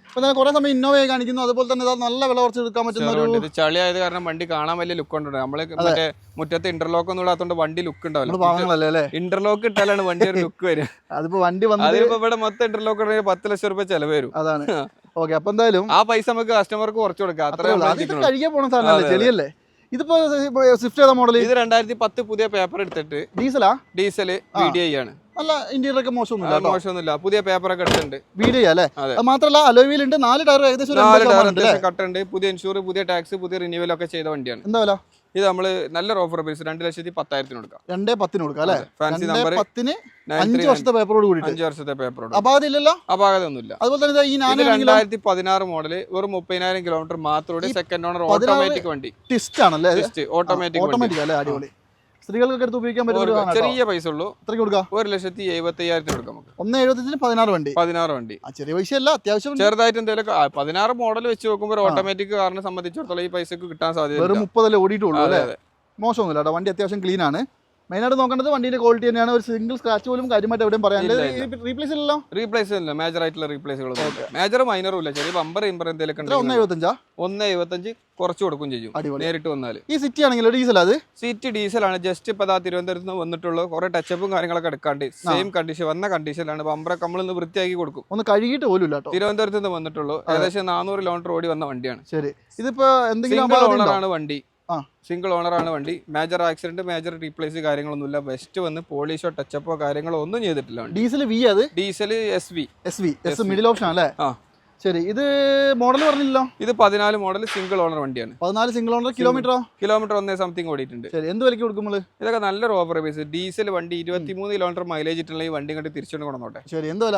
അപ്പൊ തന്നെ കുറെ സമയം ഇന്നോവയെ കാണിക്കുന്നു. അതുപോലെ തന്നെ നല്ല വില കുറച്ച് എടുക്കാൻ പറ്റുന്ന ഒരു ചളിയായത് കാരണം വണ്ടി കാണാൻ വലിയ ലുക്ക് ഉണ്ട് നമ്മൾ മറ്റേ മുറ്റത്ത് ഇന്റർലോക്ക് ഒന്നും ഇടാത്തോണ്ട് വണ്ടി ലുക്ക് ഉണ്ടാവില്ല ഇന്റർലോക്ക് ഇട്ടാലാണ് വണ്ടി ഒരു ലുക്ക് വരും. അതിപ്പോ വണ്ടി വന്നത് ഇവിടെ മൊത്തം ഇന്റർലോക്ക് ഇടണമെങ്കിൽ പത്ത് ലക്ഷം രൂപ ചെലവ് വരും. അതാണ്. ഓക്കെ അപ്പൊ എന്തായാലും ആ പൈസ നമുക്ക് കസ്റ്റമർക്ക് കുറച്ച് കൊടുക്കാം. അത്ര കഴിക്കാൻ പോണ സാധനമല്ലേ? അതെ. ചെളിയല്ലേ? ഇതിപ്പോ സ്വിഫ്റ്റ് ഏതാ മോഡൽ ഇത് രണ്ടായിരത്തി പത്ത് പുതിയ പേപ്പർ എടുത്തിട്ട് ഡീസലാ ഡീസൽ ആ. വി ഡി ഐ ആണ്. അല്ല ഇന്റീരിയർ ഒക്കെ മോശമൊന്നുമില്ല മോശമൊന്നുമില്ല. പുതിയ പേപ്പർ ഒക്കെ എടുത്തിട്ടുണ്ട്. അല്ലേ? മാത്രമല്ല അലോയിൽ ഉണ്ട്. നാല് ടയർ ഏകദേശം കട്ടുണ്ട് പുതിയ ഇൻഷൂർ പുതിയ ടാക്സ് പുതിയ റിന്യൂവൽ ഒക്കെ ചെയ്ത വണ്ടിയാണ്. എന്താ വില? ഇത് നമ്മൾ നല്ല ഓഫർ പ്രൈസ് രണ്ട് ലക്ഷത്തി പത്തായിരത്തിന് കൊടുക്കാം. രണ്ടേ പത്തിന് കൊടുക്കാം അല്ലേ? ഫാൻസി നമ്പർ പത്തിന് അഞ്ച് വർഷത്തെ പേപ്പറോട് കൂടി അഞ്ച് വർഷത്തെ പേപ്പർ അപാകതയില്ലല്ലോ? അപാകതയൊന്നുമില്ല. അതുപോലെ തന്നെ ഈ നാനാണെങ്കിലും രണ്ടായിരത്തി പതിനാറ് മോഡൽ വെറും മുപ്പതിനായിരം കിലോമീറ്റർ മാത്രം സെക്കൻഡ് ഓണർ ഓട്ടോമാറ്റിക് വണ്ടി. ടിസ്റ്റ് ആണല്ലേ? ഓട്ടോമാറ്റിക് ഓട്ടോമാറ്റിക് അല്ലേ? അടിപൊളി. സ്ത്രീകൾക്കൊക്കെ എടുത്ത് ഉപയോഗിക്കാൻ പറ്റുന്ന ചെറിയ പൈസ ഉള്ളൂ എത്രയ്ക്ക് കൊടുക്കാം? ഒരു ലക്ഷത്തി എഴുപത്തി അയ്യായിരത്തിന് കൊടുക്കാം നമുക്ക്. ഒന്ന് എഴുപത്തി പതിനാറ് വണ്ടി. പതിനാറ് വണ്ടി. ആ ചെറിയ പൈസയല്ല അത്യാവശ്യം ചെറുതായിട്ട് എന്തെങ്കിലും പതിനാറ് മോഡൽ വെച്ച് നോക്കുമ്പോൾ ഓട്ടോമാറ്റിക് കാറിനെ സംബന്ധിച്ചിടത്തോളം ഈ പൈസക്ക് കിട്ടാൻ സാധ്യത വെറും മുപ്പതല്ലേ ഓടിയിട്ടുള്ളൂ അല്ലേ? മോശമൊന്നുമില്ല കേട്ടോ. വണ്ടി അത്യാവശ്യം ക്ലീൻ ആണ്. മെയിനായിട്ട് നോക്കേണ്ടത് വണ്ടിന്റെ ക്വാളിറ്റി തന്നെയാണ്. ഒരു സിംഗിൾ സ്ക്രാച്ച് പോലും കാര്യമായിട്ട് എവിടെയും പറയാൻ ഇല്ല, റീപ്ലേസ് ഇല്ലല്ലോ? റീപ്ലേസ് ഇല്ല. മേജർ ആയിട്ടുള്ള റീപ്ലേസുകൾ മേജർ മൈനറും ഇല്ല. ചെറിയ ബമ്പർ ഇമ്പർ എന്തെങ്കിലും ഒന്ന് എഴുപത്തഞ്ചാ ഒന്ന് എഴുപത്തഞ്ച് കുറച്ച് കൊടുക്കും ചെയ്യും. നേരിട്ട് വന്നാൽ ഈ സിറ്റി ആണെങ്കിലും? ഡീസൽ അത്? സിറ്റി ഡീസലാണ് ജസ്റ്റ് ഇപ്പൊ ആ തിരുവനന്തപുരത്ത് നിന്ന് വന്നിട്ടുള്ളൂ. കുറെ ടച്ചപ്പും കാര്യങ്ങളൊക്കെ എടുക്കാണ്ട്. സെയിം കണ്ടീഷൻ വന്ന കണ്ടീഷനിലാണ് ബമ്പറൊക്കെ നമ്മൾ ഇന്ന് വൃത്തിയാക്കി കൊടുക്കും. ഒന്ന് കഴുകിയിട്ട് പോലും ഇല്ല തിരുവനന്തപുരത്ത് നിന്ന് വന്നിട്ടുള്ളൂ. ഏകദേശം നാനൂറ് കിലോമീറ്റർ ഓടി വന്ന വണ്ടിയാണ്. ശരി. ഇതിപ്പോ എന്തെങ്കിലും? ആണ് വണ്ടി. ആ. സിംഗിൾ ഓണറാണ് വണ്ടി. മേജർ ആക്സിഡന്റ് മേജർ റീപ്ലേസ് കാര്യങ്ങളൊന്നുമില്ല. ബെസ്റ്റ് വന്ന് പോളിഷോ ടച്ചപ്പോ കാര്യങ്ങളോ ഒന്നും ചെയ്തിട്ടില്ല ഡീസൽ വി അത്? Diesel S V S V S middle option അല്ലേ ആ. ശരി. ഇത് മോഡൽ പറഞ്ഞില്ലല്ലോ? ഇത് പതിനാല് മോഡൽ സിംഗിൾ ഓണർ വണ്ടിയാണ്. പതിനാല് സിംഗിൾ ഓണർ കിലോമീറ്ററോ കിലോമീറ്റർ ഒന്നേ സംതിങ് ഓടിയിട്ടുണ്ട്. ശരി. എന്ത് വിലക്ക് കൊടുക്കും ഇതൊക്കെ നല്ലൊരു ഓഫർ ബേസ് ഡീസൽ വണ്ടി ഇരുപത്തിമൂന്ന് കിലോമീറ്റർ മൈലേജ് ഇട്ടുള്ള ഈ വണ്ടി കണ്ട് തിരിച്ചുകൊണ്ട് കൊണ്ടോട്ടെ ശരി. എന്തോ.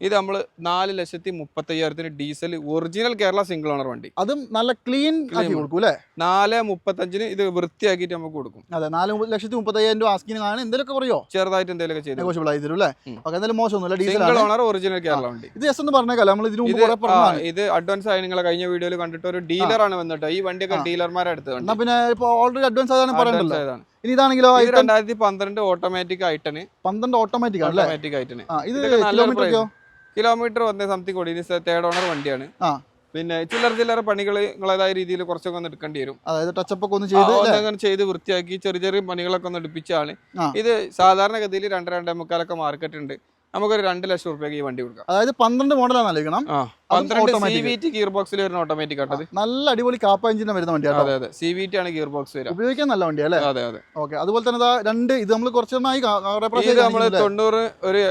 ഇത് നമ്മൾ നാല് ലക്ഷത്തി മുപ്പത്തയ്യായിരത്തിന് diesel original Kerala single owner വണ്ടി. അതും നല്ല ക്ലീൻ. കൊടുക്കും അല്ലേ? നാല് മുപ്പത്തഞ്ചിന് ഇത് വൃത്തിയാക്കിയിട്ട് നമുക്ക് കൊടുക്കും. അതെ നാല് ലക്ഷത്തി മുപ്പത്തയ്യായിരം രൂപ ആസ്കിന് ആണ്. എന്തെങ്കിലും പറയോ? ചെറുതായിട്ട് എന്തെങ്കിലും ചെയ്ത് നെഗോഷ്യബിൾ ആയി തരും അല്ലേ? ഉം. ഓക്കെ എന്തായാലും മോശമൊന്നുമില്ല. Diesel single owner original Kerala വണ്ടി. ഇത് ജസ്റ്റ് ഒന്ന് പറഞ്ഞേക്കാം നമ്മൾ ഇതിനു മുമ്പ് ഇത് അഡ്വാൻസ് ആയി. നിങ്ങളെ കഴിഞ്ഞ വീഡിയോയിൽ കണ്ടിട്ട് ഒരു ഡീലറാണ് വന്നിട്ട്. ഈ വണ്ടിയൊക്കെ. ഡീലർമാരെ അടുത്ത് പിന്നെ ഇപ്പൊ ഓൾറെഡി അഡ്വാൻസ് ആയതാണ് പറയണ്ടല്ലോ. ആയതാണ്. ഇനി ഇതാണെങ്കിലോ ഇത് രണ്ടായിരത്തി പന്ത്രണ്ട് ഓട്ടോമാറ്റിക് ആയിട്ടാണ് പന്ത്രണ്ട് ഓട്ടോമാറ്റിക് ആണ് ഓട്ടോമാറ്റിക് ആയിട്ടാണ് ഇത് കിലോമീറ്റർ കിലോമീറ്റർ വന്നേ സംതിങ് ഓടി തേർഡ് ഓണർ വണ്ടിയാണ്. പിന്നെ ചില്ലറ ചില്ലറ പണികൾ നിങ്ങളേതായ രീതിയിൽ കുറച്ചൊക്കെ ഒന്ന് എടുക്കേണ്ടി വരും. അതായത് ടച്ചപ്പ് ഒക്കെ ഒന്ന് ചെയ്ത് ചെയ്ത് വൃത്തിയാക്കി ചെറിയ ചെറിയ പണികളൊക്കെ ഒന്ന് എടുപ്പിച്ചാണ്. ഇത് സാധാരണഗതിയിൽ രണ്ട് രണ്ടേ മുക്കാലൊക്കെ മാർക്കറ്റ് ഉണ്ട്. നമുക്കൊരു രണ്ട് ലക്ഷം റുപ്യക്ക് ഈ വണ്ടി കൊടുക്കാം. അതായത് പന്ത്രണ്ട് മോഡലാണ് ആലോചിക്കണം പന്ത്രണ്ട് ഗിയർ ബോക്സിൽ വരുന്ന ഓട്ടോമാറ്റിക് ആട്ടത് നല്ല അടിപൊളി കാപ്പ എഞ്ചിനെ വരുന്ന വണ്ടിയാണ് അതെ അതെ. സി വി ടി ആണ് ഗിയർ ബോക്സ് വരിക. ഉപയോഗിക്കാൻ നല്ല വണ്ടി അല്ലേ? അതെ അതെ. ഓക്കെ അതുപോലെ തന്നെ രണ്ട് ഇത് നമ്മൾ കുറച്ച് ഇത് നമ്മൾ തൊണ്ണൂറ് ഒരു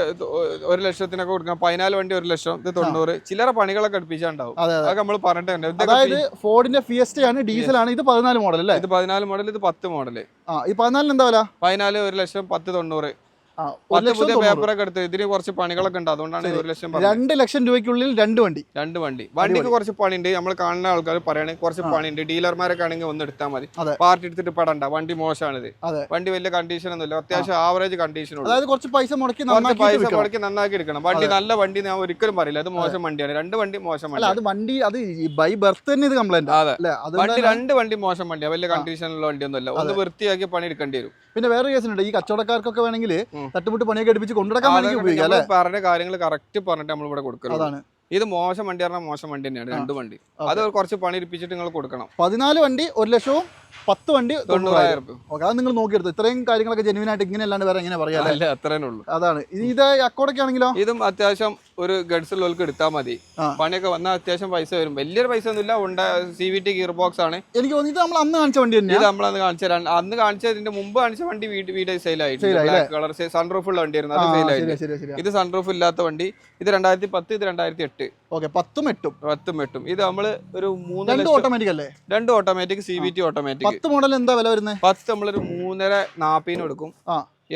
ഒരു ലക്ഷത്തിനൊക്കെ കൊടുക്കാം പതിനാല് വണ്ടി ഒരു ലക്ഷം ഇത് തൊണ്ണൂറ്. ചില്ലറ പണികളൊക്കെ അടുപ്പിച്ചാണ്ടാവും. അതെ, അതൊക്കെ നമ്മൾ പറഞ്ഞിട്ടുണ്ട് അതായത് ഫോർഡിന്റെ ഫിയസ്റ്റ് ആണ് ഡീസൽ ആണ് ഇത് പതിനാല് മോഡൽ അല്ലേ? ഇത് പതിനാല് മോഡൽ ഇത് പത്ത് മോഡൽ ആ ഈ പതിനാലിന് എന്താ വില? പതിനാല് ഒരു ലക്ഷം പത്ത് തൊണ്ണൂറ്. പത്ത് ലക്ഷം പുതിയ തൊണ്ണൂറ്. പേപ്പറൊക്കെ എടുത്ത് ഇതിന് കുറച്ച് പണികളൊക്കെ ഉണ്ട്. അതുകൊണ്ടാണ് ഒരു ലക്ഷം രണ്ട് ലക്ഷം രൂപയ്ക്കുള്ളിൽ രണ്ട് വണ്ടി. രണ്ട് വണ്ടി. വണ്ടിക്ക് കുറച്ച് പണിയുണ്ട്. നമ്മൾ കാണുന്ന ആൾക്കാർ പറയണേ കുറച്ച് പണിയുണ്ട്. ഡീലർമാരൊക്കെ ആണെങ്കിൽ ഒന്ന് എടുത്താൽ മതി. പാർട്ടി എടുത്തിട്ട് പെടണ്ട. വണ്ടി മോശമാണിത്. വണ്ടി വലിയ കണ്ടീഷൻ ഒന്നുമില്ല. അത്യാവശ്യം ആവറേജ് കണ്ടീഷൻ അതായത് കുറച്ച് പൈസ മുടക്കി നന്നാക്കി പൈസ മുടക്കി നന്നാക്കി എടുക്കണം. വണ്ടി നല്ല വണ്ടി ഞാൻ ഒരിക്കലും പറയില്ല. അത് മോശം വണ്ടിയാണ്. രണ്ട് വണ്ടി മോശം വണ്ടി അത് വണ്ടി അത് ബൈ ബർത്ത് തന്നെ ഇത് കംപ്ലൈന്റ് അതെ. വണ്ടി രണ്ട് വണ്ടി മോശം വണ്ടിയാണ് വലിയ കണ്ടീഷനുള്ള വണ്ടിയൊന്നുമില്ല. ഒന്ന് വൃത്തിയാക്കി പണി എടുക്കേണ്ടി വരും. പിന്നെ വേറെ കേസിനുണ്ട് ഈ കച്ചവടക്കാർക്കൊക്കെ വേണമെങ്കിൽ. തട്ടുമുട്ട് പണിയൊക്കെ അടുപ്പിച്ച് കൊണ്ടുനടക്കാൻ വേണ്ടി ഉപയോഗിക്കാം അല്ലേ? പറഞ്ഞ കാര്യങ്ങൾ കറക്റ്റ് പറഞ്ഞിട്ട് നമ്മൾ ഇവിടെ കൊടുക്കണം അതാണ്. ഇത് മോശം വണ്ടി പറഞ്ഞാൽ മോശം വണ്ടി തന്നെയാണ് രണ്ട് വണ്ടി. അത് കുറച്ച് പണി എടുപ്പിച്ചിട്ട് നിങ്ങൾ കൊടുക്കണം. പതിനാല് വണ്ടി ഒരു ലക്ഷവും പത്ത് വണ്ടി തൊണ്ണൂറായിരം. ഓക്കെ അത് നിങ്ങൾ നോക്കിയെടുത്തു. ഇത്രയും കാര്യങ്ങളൊക്കെ ജെന്യൂൻ ആയിട്ട് ഇങ്ങനെ അല്ലാണ്ട് വേറെ എങ്ങനെ പറയാം അല്ലേ? അത്രേ ഉള്ളൂ. അതാണ്. ഇത് അക്കോടൊക്കെ ആണെങ്കിലോ? ഇതും അത്യാവശ്യം ഒരു ഗഡ്സ് ഉള്ളവർക്ക് എടുത്താൽ മതി. പണിയൊക്കെ വന്നാൽ അത്യാവശ്യം പൈസ വരും. വലിയൊരു പൈസ ഒന്നുമില്ല. ഉണ്ട് C V T gear box ആണ്. എനിക്ക് തോന്നിയിട്ട് നമ്മൾ അന്ന് കാണിച്ച വണ്ടി ഇത് നമ്മൾ അന്ന് കാണിച്ച അന്ന് കാണിച്ചതിന്റെ മുമ്പ് കാണിച്ച വണ്ടി വീട് ആയി, ബ്ലാക്ക് കളർ സൺറൂഫ് ഉള്ള വണ്ടിയായിരുന്നു. അത് ശരി ഇത് സൺറൂഫ് ഇല്ലാത്ത വണ്ടി. ഇത് രണ്ടായിരത്തി പത്ത് ഇത് രണ്ടായിരത്തി എട്ട്. ഓക്കെ പത്തും എട്ടും. പത്തും എട്ടും. ഇത് നമ്മൾ ഒരു മൂന്ന് രണ്ടും ഓട്ടോമാറ്റിക് അല്ലേ? രണ്ട് automatic C V T automatic പത്ത് മോഡൽ എന്താ വില വരുന്നത് പത്ത് നമ്മളൊരു മൂന്നര നാപ്പിനും കൊടുക്കും.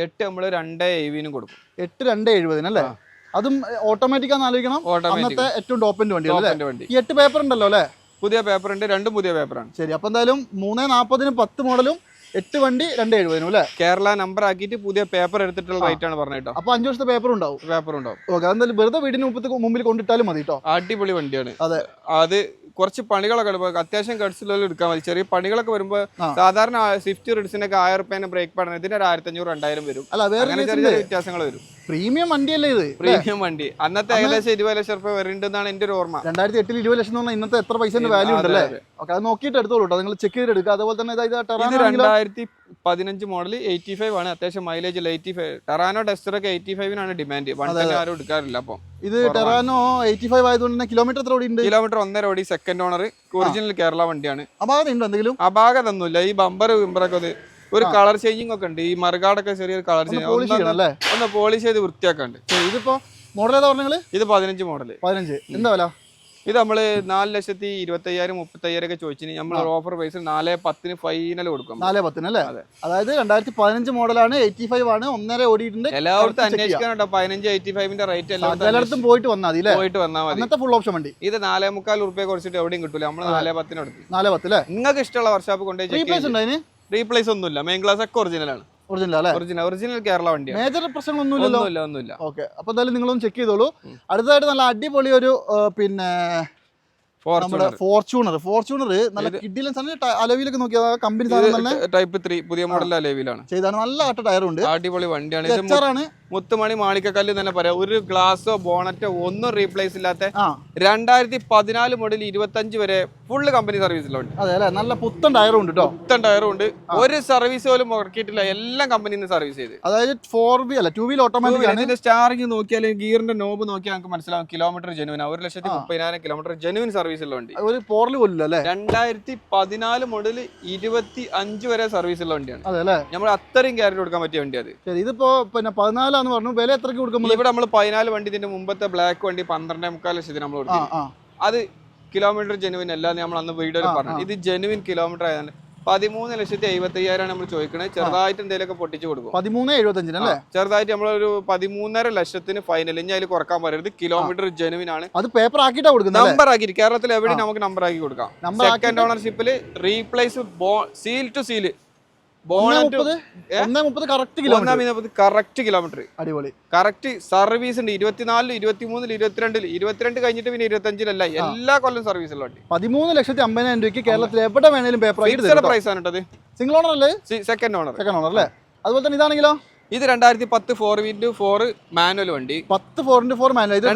എട്ട് നമ്മൾ രണ്ടേ എഴുപതിനും കൊടുക്കും. എട്ട് രണ്ട് എഴുപതിന് അല്ലേ? ആ. അതും ഓട്ടോമാറ്റിക് ആണ് ആലോചിക്കണം. അന്നത്തെ ഏറ്റവും ടോപ്പിന്റെ വണ്ടി അല്ലേ? എട്ട് പേപ്പർ ഉണ്ടല്ലോ അല്ലേ? പുതിയ പേപ്പർ ഉണ്ട് രണ്ടും പുതിയ പേപ്പറാണ് ശരി അപ്പൊ എന്തായാലും മൂന്ന് നാൽപ്പതിനും പത്ത് മോഡലും എട്ട് വണ്ടി രണ്ട് എഴുപതിനും അല്ലേ? കേരള നമ്പർ ആക്കിയിട്ട് പുതിയ പേപ്പർ എടുത്തിട്ടുള്ള റേറ്റ് ആണ് പറഞ്ഞിട്ട് അപ്പൊ അഞ്ചു വർഷത്തെ പേപ്പർ ഉണ്ടാവും. പേപ്പർ ഉണ്ടാവും. ഓക്കെ അതെന്തായാലും വെറുതെ വീടിന് മുപ്പത്തി മുമ്പിൽ കൊണ്ടിട്ടാലും മതി കേട്ടോ അടിപൊളി വണ്ടിയാണ്. അതെ. അത് കുറച്ച് പണികളൊക്കെ. അത്യാവശ്യം ഗഡ്സിലുള്ള എടുക്കാൻ മതി. ചെറിയ പണികളൊക്കെ വരുമ്പോൾ സാധാരണ സ്വിഫ്റ്റ് റിഡ്സിനൊക്കെ ആയിരം റുപ്യേനെ ബ്രേക്ക് പാടാൻ ഇതിന് ഒരു ആയിരത്തി അഞ്ഞൂറ് രണ്ടായിരം വരും. അല്ല വേറെ വ്യത്യാസങ്ങൾ വരും. പ്രീമിയം വണ്ടിയല്ലേ ഇത് പ്രീമിയം വണ്ടി. അന്നത്തെ ഏകദേശം ഇരുപത് ലക്ഷം റുപ്യ വരുന്നുണ്ടെന്നാണ് എന്റെ ഒരു ഓർമ്മ. രണ്ടായിരത്തി എട്ടിൽ ഇരുപത് ലക്ഷം എന്ന് പറഞ്ഞാൽ ഇന്നത്തെ എത്ര പൈസന്റെ വാല്യൂ ഉണ്ടല്ലേ. ഓക്കെ അത് നോക്കിയിട്ട് എടുത്തോളൂ കേട്ടോ നിങ്ങൾ ചെക്ക് ചെയ്ത് എടുക്കുക അതുപോലെ തന്നെ ഇതാ രണ്ടായിരത്തി പതിനഞ്ച് മോഡൽ എയ്റ്റി ഫൈവ് ആണ്. അത്യാവശ്യം മൈലേജ് എയ്റ്റി ഫൈവ് ടെറാനോ ഒക്കെ എയ്റ്റി ഫൈവിനാണ് ഡിമാൻഡ് വൺ ആരും എടുക്കാറില്ല അപ്പം. ഇത് ടെറാനോ എയ്റ്റി ഫൈവ് ആയതുകൊണ്ട് തന്നെ കിലോമീറ്റർ എത്ര ഓടി ഉണ്ട് കിലോമീറ്റർ ഒന്നര ഓടി സെക്കൻഡ് ഓണർ ഒറിജിനൽ കേരള വണ്ടിയാണ്. അപാകത ഉണ്ടോ എന്തെങ്കിലും? അപാകതൊന്നുമില്ല ഈ ബമ്പർ വിമ്പറൊക്കെ ഒരു കളർ ചേഞ്ചിങ് ഒക്കെ ഉണ്ട്. ഈ മറുകാടൊക്കെ ചെറിയൊരു കളർ ചേഞ്ച്. ഒന്ന് പോളിഷ് ചെയ്ത് വൃത്തിയാക്കാണ്ട്. ഇതിപ്പോ മോഡൽ ഏതാ പറഞ്ഞത് ഇത് പതിനഞ്ച് മോഡൽ പതിനഞ്ച്. എന്താ വില? ഇത് നമ്മൾ നാല് ലക്ഷത്തി ഇരുപത്തയ്യായിരം മുപ്പത്തയ്യായിരം ഒക്കെ ചോദിച്ചിന്. നമ്മൾ ഓഫർ പ്രൈസിൽ നാല് പത്തിന് ഫൈനൽ കൊടുക്കും നാല് പത്തിന് അല്ലേ? അതായത് രണ്ടായിരത്തി പതിനഞ്ച് മോഡലാണ് എയ്റ്റി ഫൈവ് ആണ് ഒന്നര ഓടിയിട്ടുണ്ട്. എല്ലായിടത്തും. അന്വേഷിക്കാനുണ്ടോ? പതിനഞ്ച് എയ്റ്റി ഫൈവിന്റെ റേറ്റ് എല്ലായിടത്തും പോയിട്ട് വന്നാൽ മതി പോയിട്ട് വന്നാൽ മതി. ഇന്നത്തെ ഫുൾ ഓപ്ഷൻ വണ്ടി. ഇത് നാലേ മുക്കാൽ ഉറുപ്പ്യ കുറച്ചിട്ട് എവിടെയും കിട്ടൂല. നമ്മൾ നാലേ പത്തിന് എടുത്തു നാല് പത്ത് അല്ലേ? നിങ്ങൾക്ക് ഇഷ്ടമുള്ള വർഷാപ്പ് കൊണ്ടുപോയി റീപ്ലേസ് ഒന്നുമില്ല. മെയിൻ ക്ലാസ് ഒക്കെ ഒറിജിനൽ ആണ്. ഒറിജിനൽ അല്ലേ? ഒറിജിനൽ ഒറിജിനൽ കേരള വണ്ടിയാണ്. മേജർ പ്രശ്നങ്ങളൊന്നുമില്ലല്ലോ? ഒന്നുമില്ല ഒന്നുമില്ല. ഓക്കെ അപ്പൊ എന്തായാലും നിങ്ങളൊന്ന് ചെക്ക് ചെയ്തോളൂ. അടുത്തതായിട്ട് നല്ല അടിപൊളി ഒരു പിന്നെ നമ്മുടെ ഫോർച്യൂണർ ഫോർച്യൂണർ നല്ല കിഡിലും അലവിലൊക്കെ നോക്കിയാൽ കമ്പനി സാധനം തന്നെ. ടൈപ്പ് ത്രീ പുതിയ മോഡൽ ലെവിലാണ് ചെയ്താണ്. നല്ല ആട്ട ടയർ ഉണ്ട്. അടിപൊളി വണ്ടിയാണ്. മുത്തുമണി മാണിക്കക്കല്ല് തന്നെ പറയാം. ഒരു ഗ്ലാസോ ബോണറ്റോ ഒന്നും റീപ്ലേസ് ഇല്ലാത്ത രണ്ടായിരത്തി പതിനാല് മുതൽ ഇരുപത്തഞ്ച് വരെ ഫുള്ള് കമ്പനി സർവീസിലുണ്ട്. അതെ അല്ലേ? നല്ല പുത്തൻ ടയറും ഉണ്ട് കേട്ടോ പുത്തൻ ടയറും ഉണ്ട്. ഒരു സർവീസ് പോലും മുടക്കിയിട്ടില്ല. എല്ലാം കമ്പനിയിൽ നിന്ന് സർവീസ് ചെയ്ത്. അതായത് ഫോർ ബി അല്ല ടു വീൽ ഓട്ടോമാറ്റിക് ആണ്. ഇതിന്റെ നോക്കിയാൽ ഗിയറിന്റെ നോബ് നോക്കിയാൽ നമുക്ക് മനസ്സിലാവും കിലോമീറ്റർ ജെനുവിൻ ഒരു ലക്ഷത്തി മുപ്പതിനായിരം കിലോമീറ്റർ ജെനുവിൻ സർവീസുള്ള വണ്ടി ഒരു പോറൽ പോലും അല്ലേ? രണ്ടായിരത്തി പതിനാല് മുതൽ ഇരുപത്തി അഞ്ച് വരെ സർവീസുള്ള വണ്ടിയാണ്. അതെ അല്ലേ? നമ്മൾ അത്രയും ക്യാരറ്റ് കൊടുക്കാൻ പറ്റിയ വണ്ടി അത്. ശരി ഇതിപ്പോ പിന്നെ പതിനാലാന്ന് പറഞ്ഞു. വില എത്രക്ക് കൊടുക്കുമ്പോൾ ഇവിടെ നമ്മൾ പതിനാല് വണ്ടി ഇതിന്റെ മുമ്പത്തെ ബ്ലാക്ക് വണ്ടി പന്ത്രണ്ടേ മുക്കാൽ ലക്ഷത്തിന് നമ്മൾ കൊടുക്കും അത് കിലോമീറ്റർ ജെനുവിൻ അല്ല നമ്മൾ അന്ന് വീഡിയോയിൽ ആ, പറഞ്ഞു ഇത് ജെനുവിൻ കിലോമീറ്റർ ആയതാണ് പതിമൂന്ന് ലക്ഷത്തി എഴുപത്തി അയ്യായിരമാണ് നമ്മൾ ചോദിക്കുന്നത് ചെറുതായിട്ട് എന്തെങ്കിലുമൊക്കെ പൊട്ടിച്ചു കൊടുക്കും. പതിമൂന്ന് എഴുപത്തഞ്ചിന് അല്ലേ? ചെറുതായിട്ട് നമ്മളൊരു പതിമൂന്നര ലക്ഷത്തിന് ഫൈനൽ ഇനി അതിൽ കുറയ്ക്കാൻ പറയരുത്. കിലോമീറ്റർ ജെനുവിൻ ആണ്. അത് പേപ്പർ ആക്കിയിട്ടാ കൊടുക്കുന്നത് നമ്പർ ആക്കി കേരളത്തിൽ എവിടെ നമുക്ക് നമ്പർ ആക്കി കൊടുക്കാം. Second ഓണർഷിപ്പിൽ replace seal two seal correct kilometre അടിപൊളി. കറക്റ്റ് സർവീസ് ഉണ്ട്. ഇരുപത്തിനാലിൽ ഇരുപത്തിമൂന്നിൽ ഇരുപത്തിരണ്ടിൽ. ഇരുപത്തിരണ്ട് കഴിഞ്ഞിട്ട് പിന്നെ ഇരുപത്തഞ്ചിലല്ല. എല്ലാ കൊല്ലം സർവീസുള്ള വണ്ടി. പതിമൂന്ന് ലക്ഷത്തി അമ്പതിനായിരം രൂപയ്ക്ക് കേരളത്തിൽ എവിടെ വേണേലും പേപ്പർ പ്രൈസ് ആണ് കേട്ടത് സിംഗിൾ ഓണർ അല്ലേ? സെക്കൻഡ് ഓണർ സെക്കൻഡ് ഓണർ അല്ലേ? അതുപോലെ തന്നെ ഇതാണെങ്കിലോ? ഇത് രണ്ടായിരത്തി പത്ത് ഫോർ ഇന്റു ഫോർ മാനുവൽ വണ്ടി. പത്ത് ഫോർ ഇന്റു ഫോർ മാനുവൽ ഇത്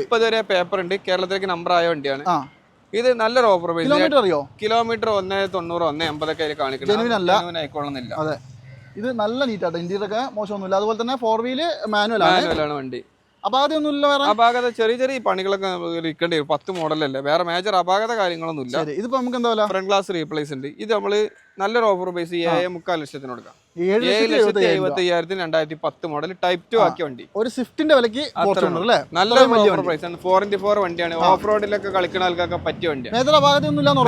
മുപ്പത് വരെ പേപ്പർ ഉണ്ട്. കേരളത്തിലേക്ക് നമ്പർ ആയ വണ്ടിയാണ്. ഇത് നല്ലൊരു ഓഫർ കിലോമീറ്റർ അറിയോ? കിലോമീറ്റർ ഒന്ന് തൊണ്ണൂറ് ഒന്ന് എൺപതൊക്കെ അതിൽ. കാണിക്കുന്നത് അതെ ഇത് നല്ല നീറ്റാട്ടോ ഇന്റീരിയർ ഒക്കെ മോശമൊന്നുമില്ല. അതുപോലെ തന്നെ ഫോർ വീൽ മാനുവൽ ആണ്. വണ്ടി. അപ്പൊ ആദ്യമൊന്നുമില്ല വേറെ? അപാകത ചെറിയ ചെറിയ പണികളൊക്കെ ഇരിക്കേണ്ടി വരും. പത്ത് മോഡലല്ലേ വേറെ മേജർ അപാകത കാര്യങ്ങളൊന്നുമില്ല. ഇതിപ്പോ നമുക്ക് എന്താ പറയുക ഫ്രണ്ട് ഗ്ലാസ് റീപ്ലേസ് ഉണ്ട്. ഇത് നമ്മൾ നല്ലൊരു ഓഫർ പ്രൈസ് ഏഴ് മുക്കാൽ ലക്ഷത്തിന് കൊടുക്കാം. ഏഴ് ലക്ഷത്തി എഴുപത്തി അയ്യായിരത്തിന് രണ്ടായിരത്തി പത്ത് മോഡൽ ടൈപ്പ് ടു ആക്കിയ വണ്ടി. ഒരു സ്വിഫ്റ്റിന്റെ വിലക്ക് നല്ല ഓഫർ പ്രൈസ് ആണ്. ഫോർ ഇന്റി ഫോർ വണ്ടിയാണ്. ഓഫ് റോഡിലൊക്കെ കളിക്കുന്ന ആൾക്കൊക്കെ പറ്റിയ വണ്ടിയാണ്.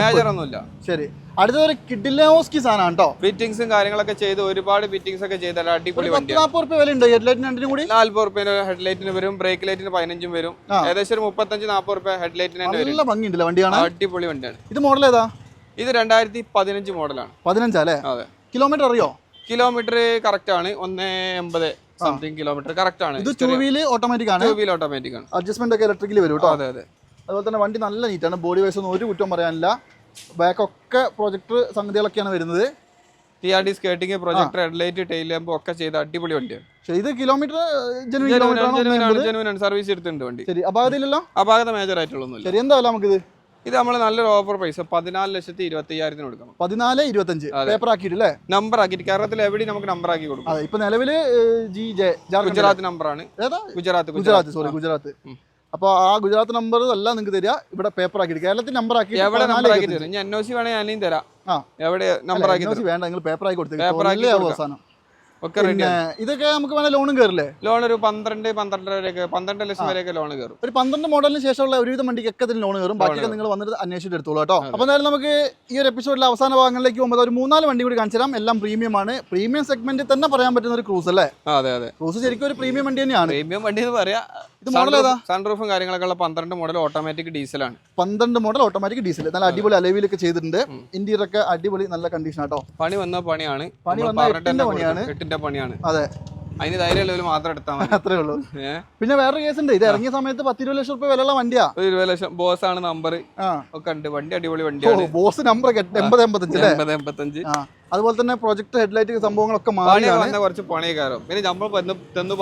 മേജർ ഒന്നുമില്ല ശരി. അടുത്തൊരു കിഡിലോസ്കി സാധനമാണ് കേട്ടോ ഫിറ്റിംഗ്സും കാര്യങ്ങളൊക്കെ ചെയ്ത് ഒരുപാട് ഫിറ്റിംഗ്സ് ഒക്കെ ചെയ്ത അടിപൊളി വണ്ടി നാൽപ്പത് കൂടി? നാല്പത് റുപ്യ ഹെഡ്ലൈറ്റിന് വരും. ബ്രേക്ക് ലൈറ്റിന് പതിനഞ്ചും വരും. ഏകദേശം ഒരു മുപ്പത്തഞ്ച് നാൽപ്പത് റുപ്യ ഹെഡ്ലൈറ്റിന് നല്ല ഭംഗിയുണ്ടല്ലോ വണ്ടിയാണ് അടിപൊളി വണ്ടിയാണ്. ഇത് മോഡൽ ഏതാ? ഇത് രണ്ടായിരത്തി പതിനഞ്ച് മോഡലാണ്. പതിനഞ്ചല്ലേ? അതെ. കിലോമീറ്റർ അറിയോ? കിലോമീറ്റർ കറക്റ്റ് ആണ് ഒന്ന് എൺപത് സംതിങ് കിലോമീറ്റർ കറക്റ്റ് ആണ് ഇത് ടൂ വീൽ ഓട്ടോമാറ്റിക് ആണ്. ടൂ വീൽ ഓട്ടോമാറ്റിക് ആണ്. അഡ്ജസ്റ്റ്മെന്റ് ഒക്കെ ഇലക്ട്രിക്കലി വരും കേട്ടോ അതെ അതെ. അതുപോലെ തന്നെ വണ്ടി നല്ല നീറ്റാണ് ബോഡി വൈസ് ഒന്നും ഒരു കുറ്റം പറയാനില്ല. ബാക്കൊക്കെ പ്രൊജക്ടർ സംഗതികളൊക്കെയാണ് വരുന്നത്. T R D skating projector headlight tail lamp ഒക്കെ ചെയ്ത അടിപൊളി വണ്ടിയാണ്. ഇത് കിലോമീറ്റർ സർവീസ് എടുത്തിട്ടുണ്ട് വണ്ടി. ശരി അപാകതയില്ലല്ലോ? അപാകത മേജർ ആയിട്ടുള്ളൊന്നുമില്ല. ശരി എന്താ നമുക്ക് നമുക്കിത് ഇത് നമ്മൾ നല്ലൊരു ഓഫർ പ്രൈസ് പതിനാല് ലക്ഷത്തി ഇരുപത്തി അയ്യായിരത്തിന് കൊടുക്കണം. പതിനാല് ഇരുപത്തഞ്ച്. പേപ്പർ ആക്കിയിട്ട് അല്ലേ നമ്പർ ആക്കിയിട്ട് കേരളത്തിൽ എവിടെ നമുക്ക് നമ്പർ ആക്കി കൊടുക്കും. ഇപ്പൊ നിലവിൽ ജി ജെ ഗുജറാത്ത് നമ്പറാണ് ഗുജറാത്ത് ഗുജറാത്ത്. സോറി ഗുജറാത്ത്. അപ്പൊ അപ്പോൾ ആ ഗുജറാത്ത് നമ്പർ അല്ല നിങ്ങൾക്ക് തരിക. ഇവിടെ പേപ്പർ ആക്കിയിട്ട്. കേരളത്തിൽ നമ്പർ ആക്കി എവിടെ നമ്പർ ആക്കി തരും? ഞാൻ എൻ ഒ സി വേണേ ഞാനും തരാം. ആ. എവിടെ നമ്പർ ആക്കി വേണ്ട നിങ്ങൾ പേപ്പർ ആക്കി കൊടുത്തു പേപ്പർ ആക്കി അവസാനം. ഒക്കെ റെഡി പിന്നെ ഇതൊക്കെ നമുക്ക് വേണേൽ ലോണും കയറില്ലേ ലോൺ ഒരു പന്ത്രണ്ട് പന്ത്രണ്ടര വരെയൊക്കെ പന്ത്രണ്ട് ലക്ഷം വരെയൊക്കെ ലോൺ കയറും ഒരു പന്ത്രണ്ട് മോഡലിന് ശേഷമുള്ള ഒരുവിധം വണ്ടിക്കൊക്കെ ഇതിന് ലോൺ കയറും ബാക്കിയൊക്കെ നിങ്ങൾ വന്നിട്ട് അന്വേഷിച്ചിട്ട് എടുത്തോളൂ കേട്ടോ. അപ്പോൾ എന്തായാലും നമുക്ക് ഈ ഒരു എപ്പിസോഡിലെ അവസാന ഭാഗങ്ങളിലേക്ക് പോകുമ്പോൾ ഒരു മൂന്നാൽ വണ്ടി കൂടി കാണിച്ചു തരാം. എല്ലാം പ്രീമിയം ആണ്. പ്രീമിയം സെഗ്മെന്റിൽ തന്നെ പറയാൻ പറ്റുന്ന ഒരു ക്രൂസ് അല്ലേ? അതെ അതെ. ക്രൂസ് ശരിക്കും ഒരു പ്രീമിയം വണ്ടി തന്നെയാണ്. പ്രീമിയം വണ്ടി എന്ന് പറയാ ഇത് ഏതാ? സൺറൂഫും കാര്യങ്ങളൊക്കെ ഉള്ള പന്ത്രണ്ട് മോഡൽ ഓട്ടോമാറ്റിക് ഡീസലാണ് പന്ത്രണ്ട് മോഡൽ ഓട്ടോമാറ്റിക് ഡീസൽ നല്ല അടിപൊളി അലവിലൊക്കെ ചെയ്തിട്ടുണ്ട്. ഇന്റീരിയർ ഒക്കെ അടിപൊളി നല്ല കണ്ടീഷൻ ആട്ടോ. പണി വന്ന പണിയാണ്. പണി വന്ന എട്ടിന്റെ പണിയാണ്. എട്ടിന്റെ പണിയാണ്. അതെ. അതിന് ധൈര്യമുള്ളവർ മാത്രം എടുത്താൽ മതി. അത്രേ ഉള്ളൂ. പിന്നെ വേറെ കേസ് ഉണ്ട്. ഇത് ഇറങ്ങിയ സമയത്ത് പത്തിരുപത് ലക്ഷം റുപ്യ വിലയുള്ള വണ്ടിയാ. ഇരുപത് ലക്ഷം. ബോസ് ആണ് നമ്പർ ഒക്കെ ഉണ്ട്. വണ്ടി അടിപൊളി വണ്ടിയാണ്. ബോസ് നമ്പർ എൺപത് എൺപത്തഞ്ച് എൺപത് എൺപത്തഞ്ച്. അതുപോലെ തന്നെ പ്രൊജക്ട് ഹെഡ്ലൈറ്റ് സംഭവങ്ങളൊക്കെ മാറിയാണ് കുറച്ച് പിന്നെ നമ്മൾ തന്നു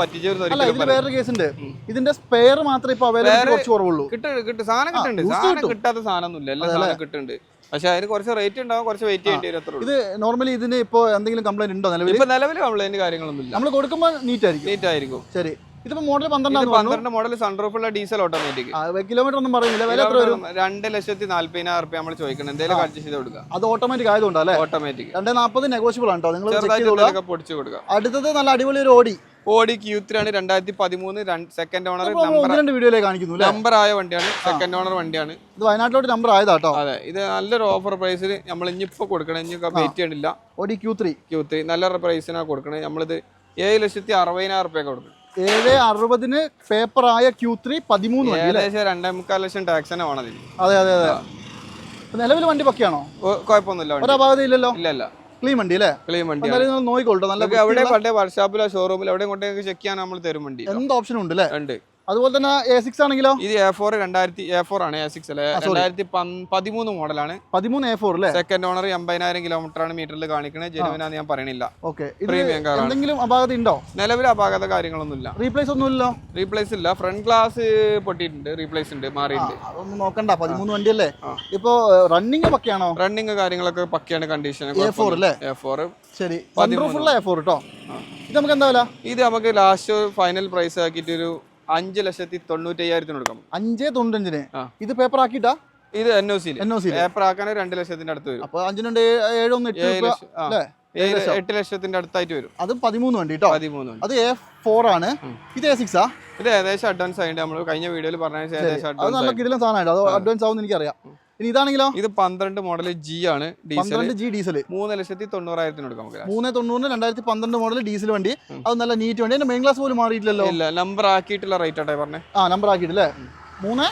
വേറൊരു കേസ് ഉണ്ട് ഇതിന്റെ സ്പെയർ മാത്രമേ ഇപ്പൊ അവൈലബിൾ കുറച്ച് കുറവുള്ളൂ. കിട്ടും സാധനം കിട്ടുന്നുണ്ട്. സാധനം കിട്ടാത്ത സാധനം ഒന്നുമില്ല എല്ലാ സാധനം കിട്ടുന്നുണ്ട്. പക്ഷെ അതിന് കുറച്ച് റേറ്റ് ഉണ്ടാവും കുറച്ച് വെയിറ്റ് ചെയ്യേണ്ടി വരും ഇത് നോർമലി ഇതിന് ഇപ്പോൾ എന്തെങ്കിലും കംപ്ലൈന്റ് ഉണ്ടോ നിലവിൽ ഇപ്പൊ നിലവിൽ കംപ്ലൈന്റ് കാര്യങ്ങളൊന്നും ഇല്ല നമ്മൾ കൊടുക്കുമ്പോൾ നീറ്റ് ആയിരിക്കും. നീറ്റ് ആയിരിക്കും. ശരി. ഇതിപ്പോൾ മോഡൽ പന്ത്രണ്ടാണ് പന്ത്രണ്ട് മോഡൽ സൺറൂഫുള്ള ഡീസൽ ഓട്ടോമാറ്റിക് കിലോമീറ്റർ ഒന്നും പറയുന്നില്ല. വില എത്ര വരും? രണ്ട് ലക്ഷത്തി നാല്പതിനായിരം റുപ്യ നമ്മൾ ചോദിക്കണം എന്തെങ്കിലും അഡ്ജസ്റ്റ് ചെയ്ത് കൊടുക്കുക. അത് ഓട്ടോമാറ്റിക് ആയതുകൊണ്ട് അല്ലേ? ഓട്ടോമാറ്റിക് രണ്ട് നാൽപ്പത് നെഗോഷ്യബിൾ ആണ് കേട്ടോ നിങ്ങൾ പൊടിച്ചു കൊടുക്കുക. അടുത്തത് നല്ല അടിപൊളി ഒരു ഓടി ഓടി ക്യൂ ത്രീ ആണ് രണ്ടായിരത്തി പതിമൂന്ന് സെക്കൻഡ് ഓണർ നമ്പർ വീഡിയോയിലേക്ക് കാണിക്കുന്നു നമ്പർ ആയ വണ്ടിയാണ് സെക്കൻഡ് ഓണർ വണ്ടിയാണ്. ഇത് വയനാട്ടിലോട്ട് നമ്പർ ആയതാ കേട്ടോ അതെ ഇത് നല്ലൊരു ഓഫർ പ്രൈസിൽ നമ്മൾ ഇനിയിപ്പോ കൊടുക്കണം ഇനി വെയിറ്റ് ചെയ്യണില്ല. ഓടി ക്യൂ ത്രീ ക്യൂ ത്രീ നല്ല പ്രൈസിനാണ് കൊടുക്കണത് നമ്മളിത് ഏഴ് ലക്ഷത്തി അറുപതിനായിരം റുപ്യ കൊടുക്കണം ഏഴ് അറുപതിന് പേപ്പർ ആയ ക്യൂ ത്രീ പതിമൂന്ന് ഏകദേശം രണ്ടേ മുക്കാൽ ലക്ഷം ടാക്സ് തന്നെ വേണം അതെ അതെ അതെ. നിലവിൽ വണ്ടി പക്കയാണോ? കുഴപ്പമൊന്നുമില്ല ഒരപാകത ഇല്ലല്ലോ? ഇല്ല ക്ലീൻ വണ്ടി അല്ലേ? ക്ലീൻ വണ്ടി നോക്കിക്കോളൂ നല്ല എവിടെ പണ്ടേ വർക്ക്ഷോപ്പിലോ ഷോറൂമിലോ എവിടെ കൊണ്ടേ ചെക്ക് ചെയ്യാൻ നമ്മൾ തരും വണ്ടി. എന്ത് ഓപ്ഷനും ഉണ്ട് അല്ലേ? ഉണ്ട്. അതുപോലെ തന്നെ എ സിക്സ് ആണെങ്കിലോ? ഇത് എ ഫോർ രണ്ടായിരത്തി എ ഫോർ ആണ് എ സിക്സ് അല്ലെ? രണ്ടായിരത്തി പതിമൂന്ന് മോഡലാണ്. പതിമൂന്ന് എ ഫോർ അല്ലേ? സെക്കൻഡ് ഓണർ എൺപതിനായിരം കിലോമീറ്റർ ആണ് മീറ്ററിൽ കാണിക്കുന്നത് ജനുവിനാന്ന് ഞാൻ പറയണില്ല. ഓക്കെ പ്രീമിയം എന്തെങ്കിലും അപാകത ഉണ്ടോ? നിലവിൽ അപാകത കാര്യങ്ങളൊന്നും ഇല്ല റീപ്ലേസ് ഒന്നും ഇല്ലല്ലോ റീപ്ലേസ് ഇല്ല. ഫ്രണ്ട് ഗ്ലാസ് പൊട്ടിയിട്ടുണ്ട്. റീപ്ലേസ് ഉണ്ട്. മാറിയിട്ടുണ്ട്. അതൊന്നും നോക്കണ്ട. പതിമൂന്ന് വണ്ടി അല്ലേ ഇപ്പോ റണ്ണിങ് പക്കയാണോ? റണ്ണിങ് കാര്യങ്ങളൊക്കെ പക്കയാണ് കണ്ടീഷൻ എ ഫോർ അല്ലേ? എ ഫോർ ശരി. സൺറൂഫുള്ള എ ഫോർ കേട്ടോ ഇത് നമുക്ക് എന്താ വില? ഇത് നമുക്ക് ലാസ്റ്റ് ഫൈനൽ പ്രൈസ് ആക്കിയിട്ട് ഒരു അഞ്ച് ലക്ഷത്തി തൊണ്ണൂറ്റി അയ്യായിരത്തിന് കൊടുക്കാം. അഞ്ചേ തൊണ്ണൂറ്റഞ്ചിന്. ഇത് പേപ്പർ ആക്കിട്ടാ ഇത് N O C N O C paper ആക്കാൻ രണ്ട് ലക്ഷത്തിന്റെ അടുത്ത് വരും. അപ്പൊ അഞ്ചിനുണ്ട് ഏഴൊന്ന് എട്ട് ലക്ഷത്തിന്റെ അടുത്തായിട്ട് വരും. അത് പതിമൂന്ന് വണ്ടി കേട്ടോ പതിമൂന്ന് അത് എ ഫോർ ആണ്. ഇത് എ ആ? ഇത് ഏകദേശം അഡ്വാൻസ് ആയിട്ട് നമ്മൾ കഴിഞ്ഞ വീഡിയോയിൽ പറഞ്ഞ ഏകദേശം അത് അഡ്വാൻസ് നല്ല കിടിലൻ സാധനമായിട്ട്. അത് അഡ്വാൻസ് ആവുമെന്ന് എനിക്കറിയാം. ഇനി ഇതാണെങ്കിലോ? ഇത് പന്ത്രണ്ട് മോഡൽ ജി ആണ് പന്ത്രണ്ട് ജി ഡീസൽ മൂന്ന് ലക്ഷത്തി തൊണ്ണൂറായിരത്തിന് കൊടുക്കാം നമുക്ക്. മൂന്ന് തൊണ്ണൂറിന് രണ്ടായിരത്തി പന്ത്രണ്ട് മോഡൽ ഡീസൽ വണ്ടി. അത് നല്ല നീറ്റ് വണ്ടി. മെയിൻ ക്ലാസ് പോലും മാറിയിട്ടില്ലല്ലോ? ഇല്ല നമ്പർ ആക്കിയിട്ടുള്ള റേറ്റ് ആട്ടെ പറഞ്ഞേ. ആ നമ്പർ ആക്കിയിട്ടില്ലേ? മൂന്ന്?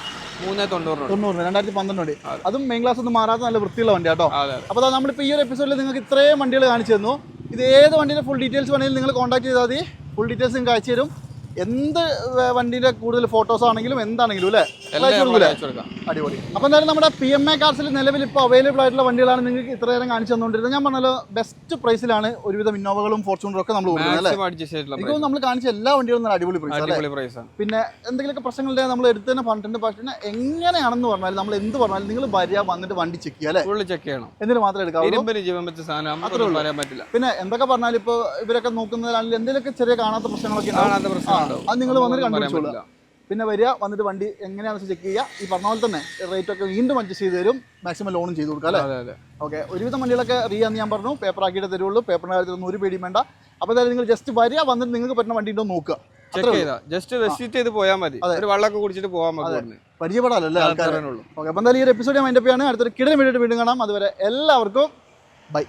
മൂന്ന് തൊണ്ണൂറ് തൊണ്ണൂറിന് രണ്ടായിരത്തി പന്ത്രണ്ട് അതും. മെയിൻ ക്ലാസ് ഒന്നും മാറാത്ത നല്ല വൃത്തിയുള്ള വണ്ടി കേട്ടോ അപ്പോൾ നമ്മളിപ്പോൾ ഈ ഒരു എപ്പിസോഡിൽ നിങ്ങൾക്ക് ഇത്രയും വണ്ടികൾ കാണിച്ചു തന്നു. ഇത് ഏത് വണ്ടിയുടെ ഫുൾ ഡീറ്റെയിൽസ് വേണമെങ്കിലും നിങ്ങൾ കോൺടാക്ട് ചെയ്താൽ മതി. ഫുൾ ഡീറ്റെയിൽസ് നിങ്ങൾക്ക് അയച്ചു തരും. എന്ത് വണ്ടിന്റെ വണ്ടിയുടെ കൂടുതൽ ഫോട്ടോസ് ആണെങ്കിലും എന്താണെങ്കിലും അല്ലേ? അടിപൊളി. അപ്പോൾ എന്തായാലും നമ്മുടെ പി എം എ കാർസിൽ നിലവിൽ ഇപ്പോൾ അവൈലബിൾ ആയിട്ടുള്ള വണ്ടികളാണ് നിങ്ങൾക്ക് ഇത്ര നേരം കാണിച്ചു തന്നുകൊണ്ടിരുന്നത്. ഞാൻ പറഞ്ഞല്ലോ ബെസ്റ്റ് പ്രൈസിലാണ് ഒരുവിധം ഇന്നോവകളും ഫോർച്യൂണറും ഒക്കെ നമ്മൾ കൊടുക്കുന്നത് നമ്മൾ കാണിച്ച എല്ലാ വണ്ടികളും നല്ല അടിപൊളി പ്രൈസ് പിന്നെ എന്തെങ്കിലുമൊക്കെ പ്രശ്നങ്ങളുണ്ടെങ്കിൽ നമ്മൾ എടുത്ത് തന്നെ പറഞ്ഞിട്ടുണ്ട് പക്ഷേ എങ്ങനെയാണെന്ന് പറഞ്ഞാൽ നമ്മൾ എന്ത് പറഞ്ഞാലും നിങ്ങൾ വരിക വന്നിട്ട് വണ്ടി ചെക്ക് ചെയ്യുക അല്ലേ? ചെക്ക് ചെയ്യണം. എന്നിട്ട് മാത്രമേ എടുക്കാവുള്ളൂ പറ്റില്ല. പിന്നെ എന്തൊക്കെ പറഞ്ഞാലും ഇപ്പോൾ ഇവരൊക്കെ നോക്കുന്നതിനാണെങ്കിൽ എന്തെങ്കിലുമൊക്കെ ചെറിയ കാണാത്ത പ്രശ്നങ്ങളൊക്കെ കാണാത്ത പ്രശ്നം അത് നിങ്ങൾ വന്നിട്ട് കണ്ടുപിടിച്ചോളൂ പിന്നെ വരിക വന്നിട്ട് വണ്ടി എങ്ങനെയാണെന്ന് വെച്ചാൽ ചെക്ക് ചെയ്യുക. ഈ പറഞ്ഞ പോലെ തന്നെ റേറ്റ് ഒക്കെ വീണ്ടും അഡ്ജസ്റ്റ് ചെയ്ത് തരും. മാക്സിമം ലോണും ചെയ്ത് കൊടുക്കുക അല്ലേ? ഓക്കെ ഒരുവിധം വണ്ടികളൊക്കെ റീ എന്ന് ഞാൻ പറഞ്ഞു. പേപ്പർ ആക്കിയിട്ട് തരുള്ളൂ. പേപ്പറിന്റെ കാര്യത്തിലൊന്നും ഒരു പേടിയും വേണ്ട. അപ്പോൾ എന്തായാലും നിങ്ങൾ ജസ്റ്റ് വരിക വന്നിട്ട് നിങ്ങൾക്ക് പറ്റുന്ന വണ്ടി ഉണ്ടോ നോക്കുക. ചെക്ക് ചെയ്താ. ജസ്റ്റ് വിസിറ്റ് ചെയ്ത് പോയാൽ മതി. ഒരു വെള്ളമൊക്കെ കുടിച്ചിട്ട് പോകാൻ മതി ഉള്ളൂ. ഓക്കെ അപ്പോൾ എന്തായാലും ഈ ഒരു എപ്പിസോഡ് ഞാൻ മൈൻഡപ്പ് ചെയ്യാണ് അടുത്തൊരു കിടന്ന് വേണ്ടിയിട്ട് വീണ്ടും കാണാം. അതുവരെ എല്ലാവർക്കും ബൈ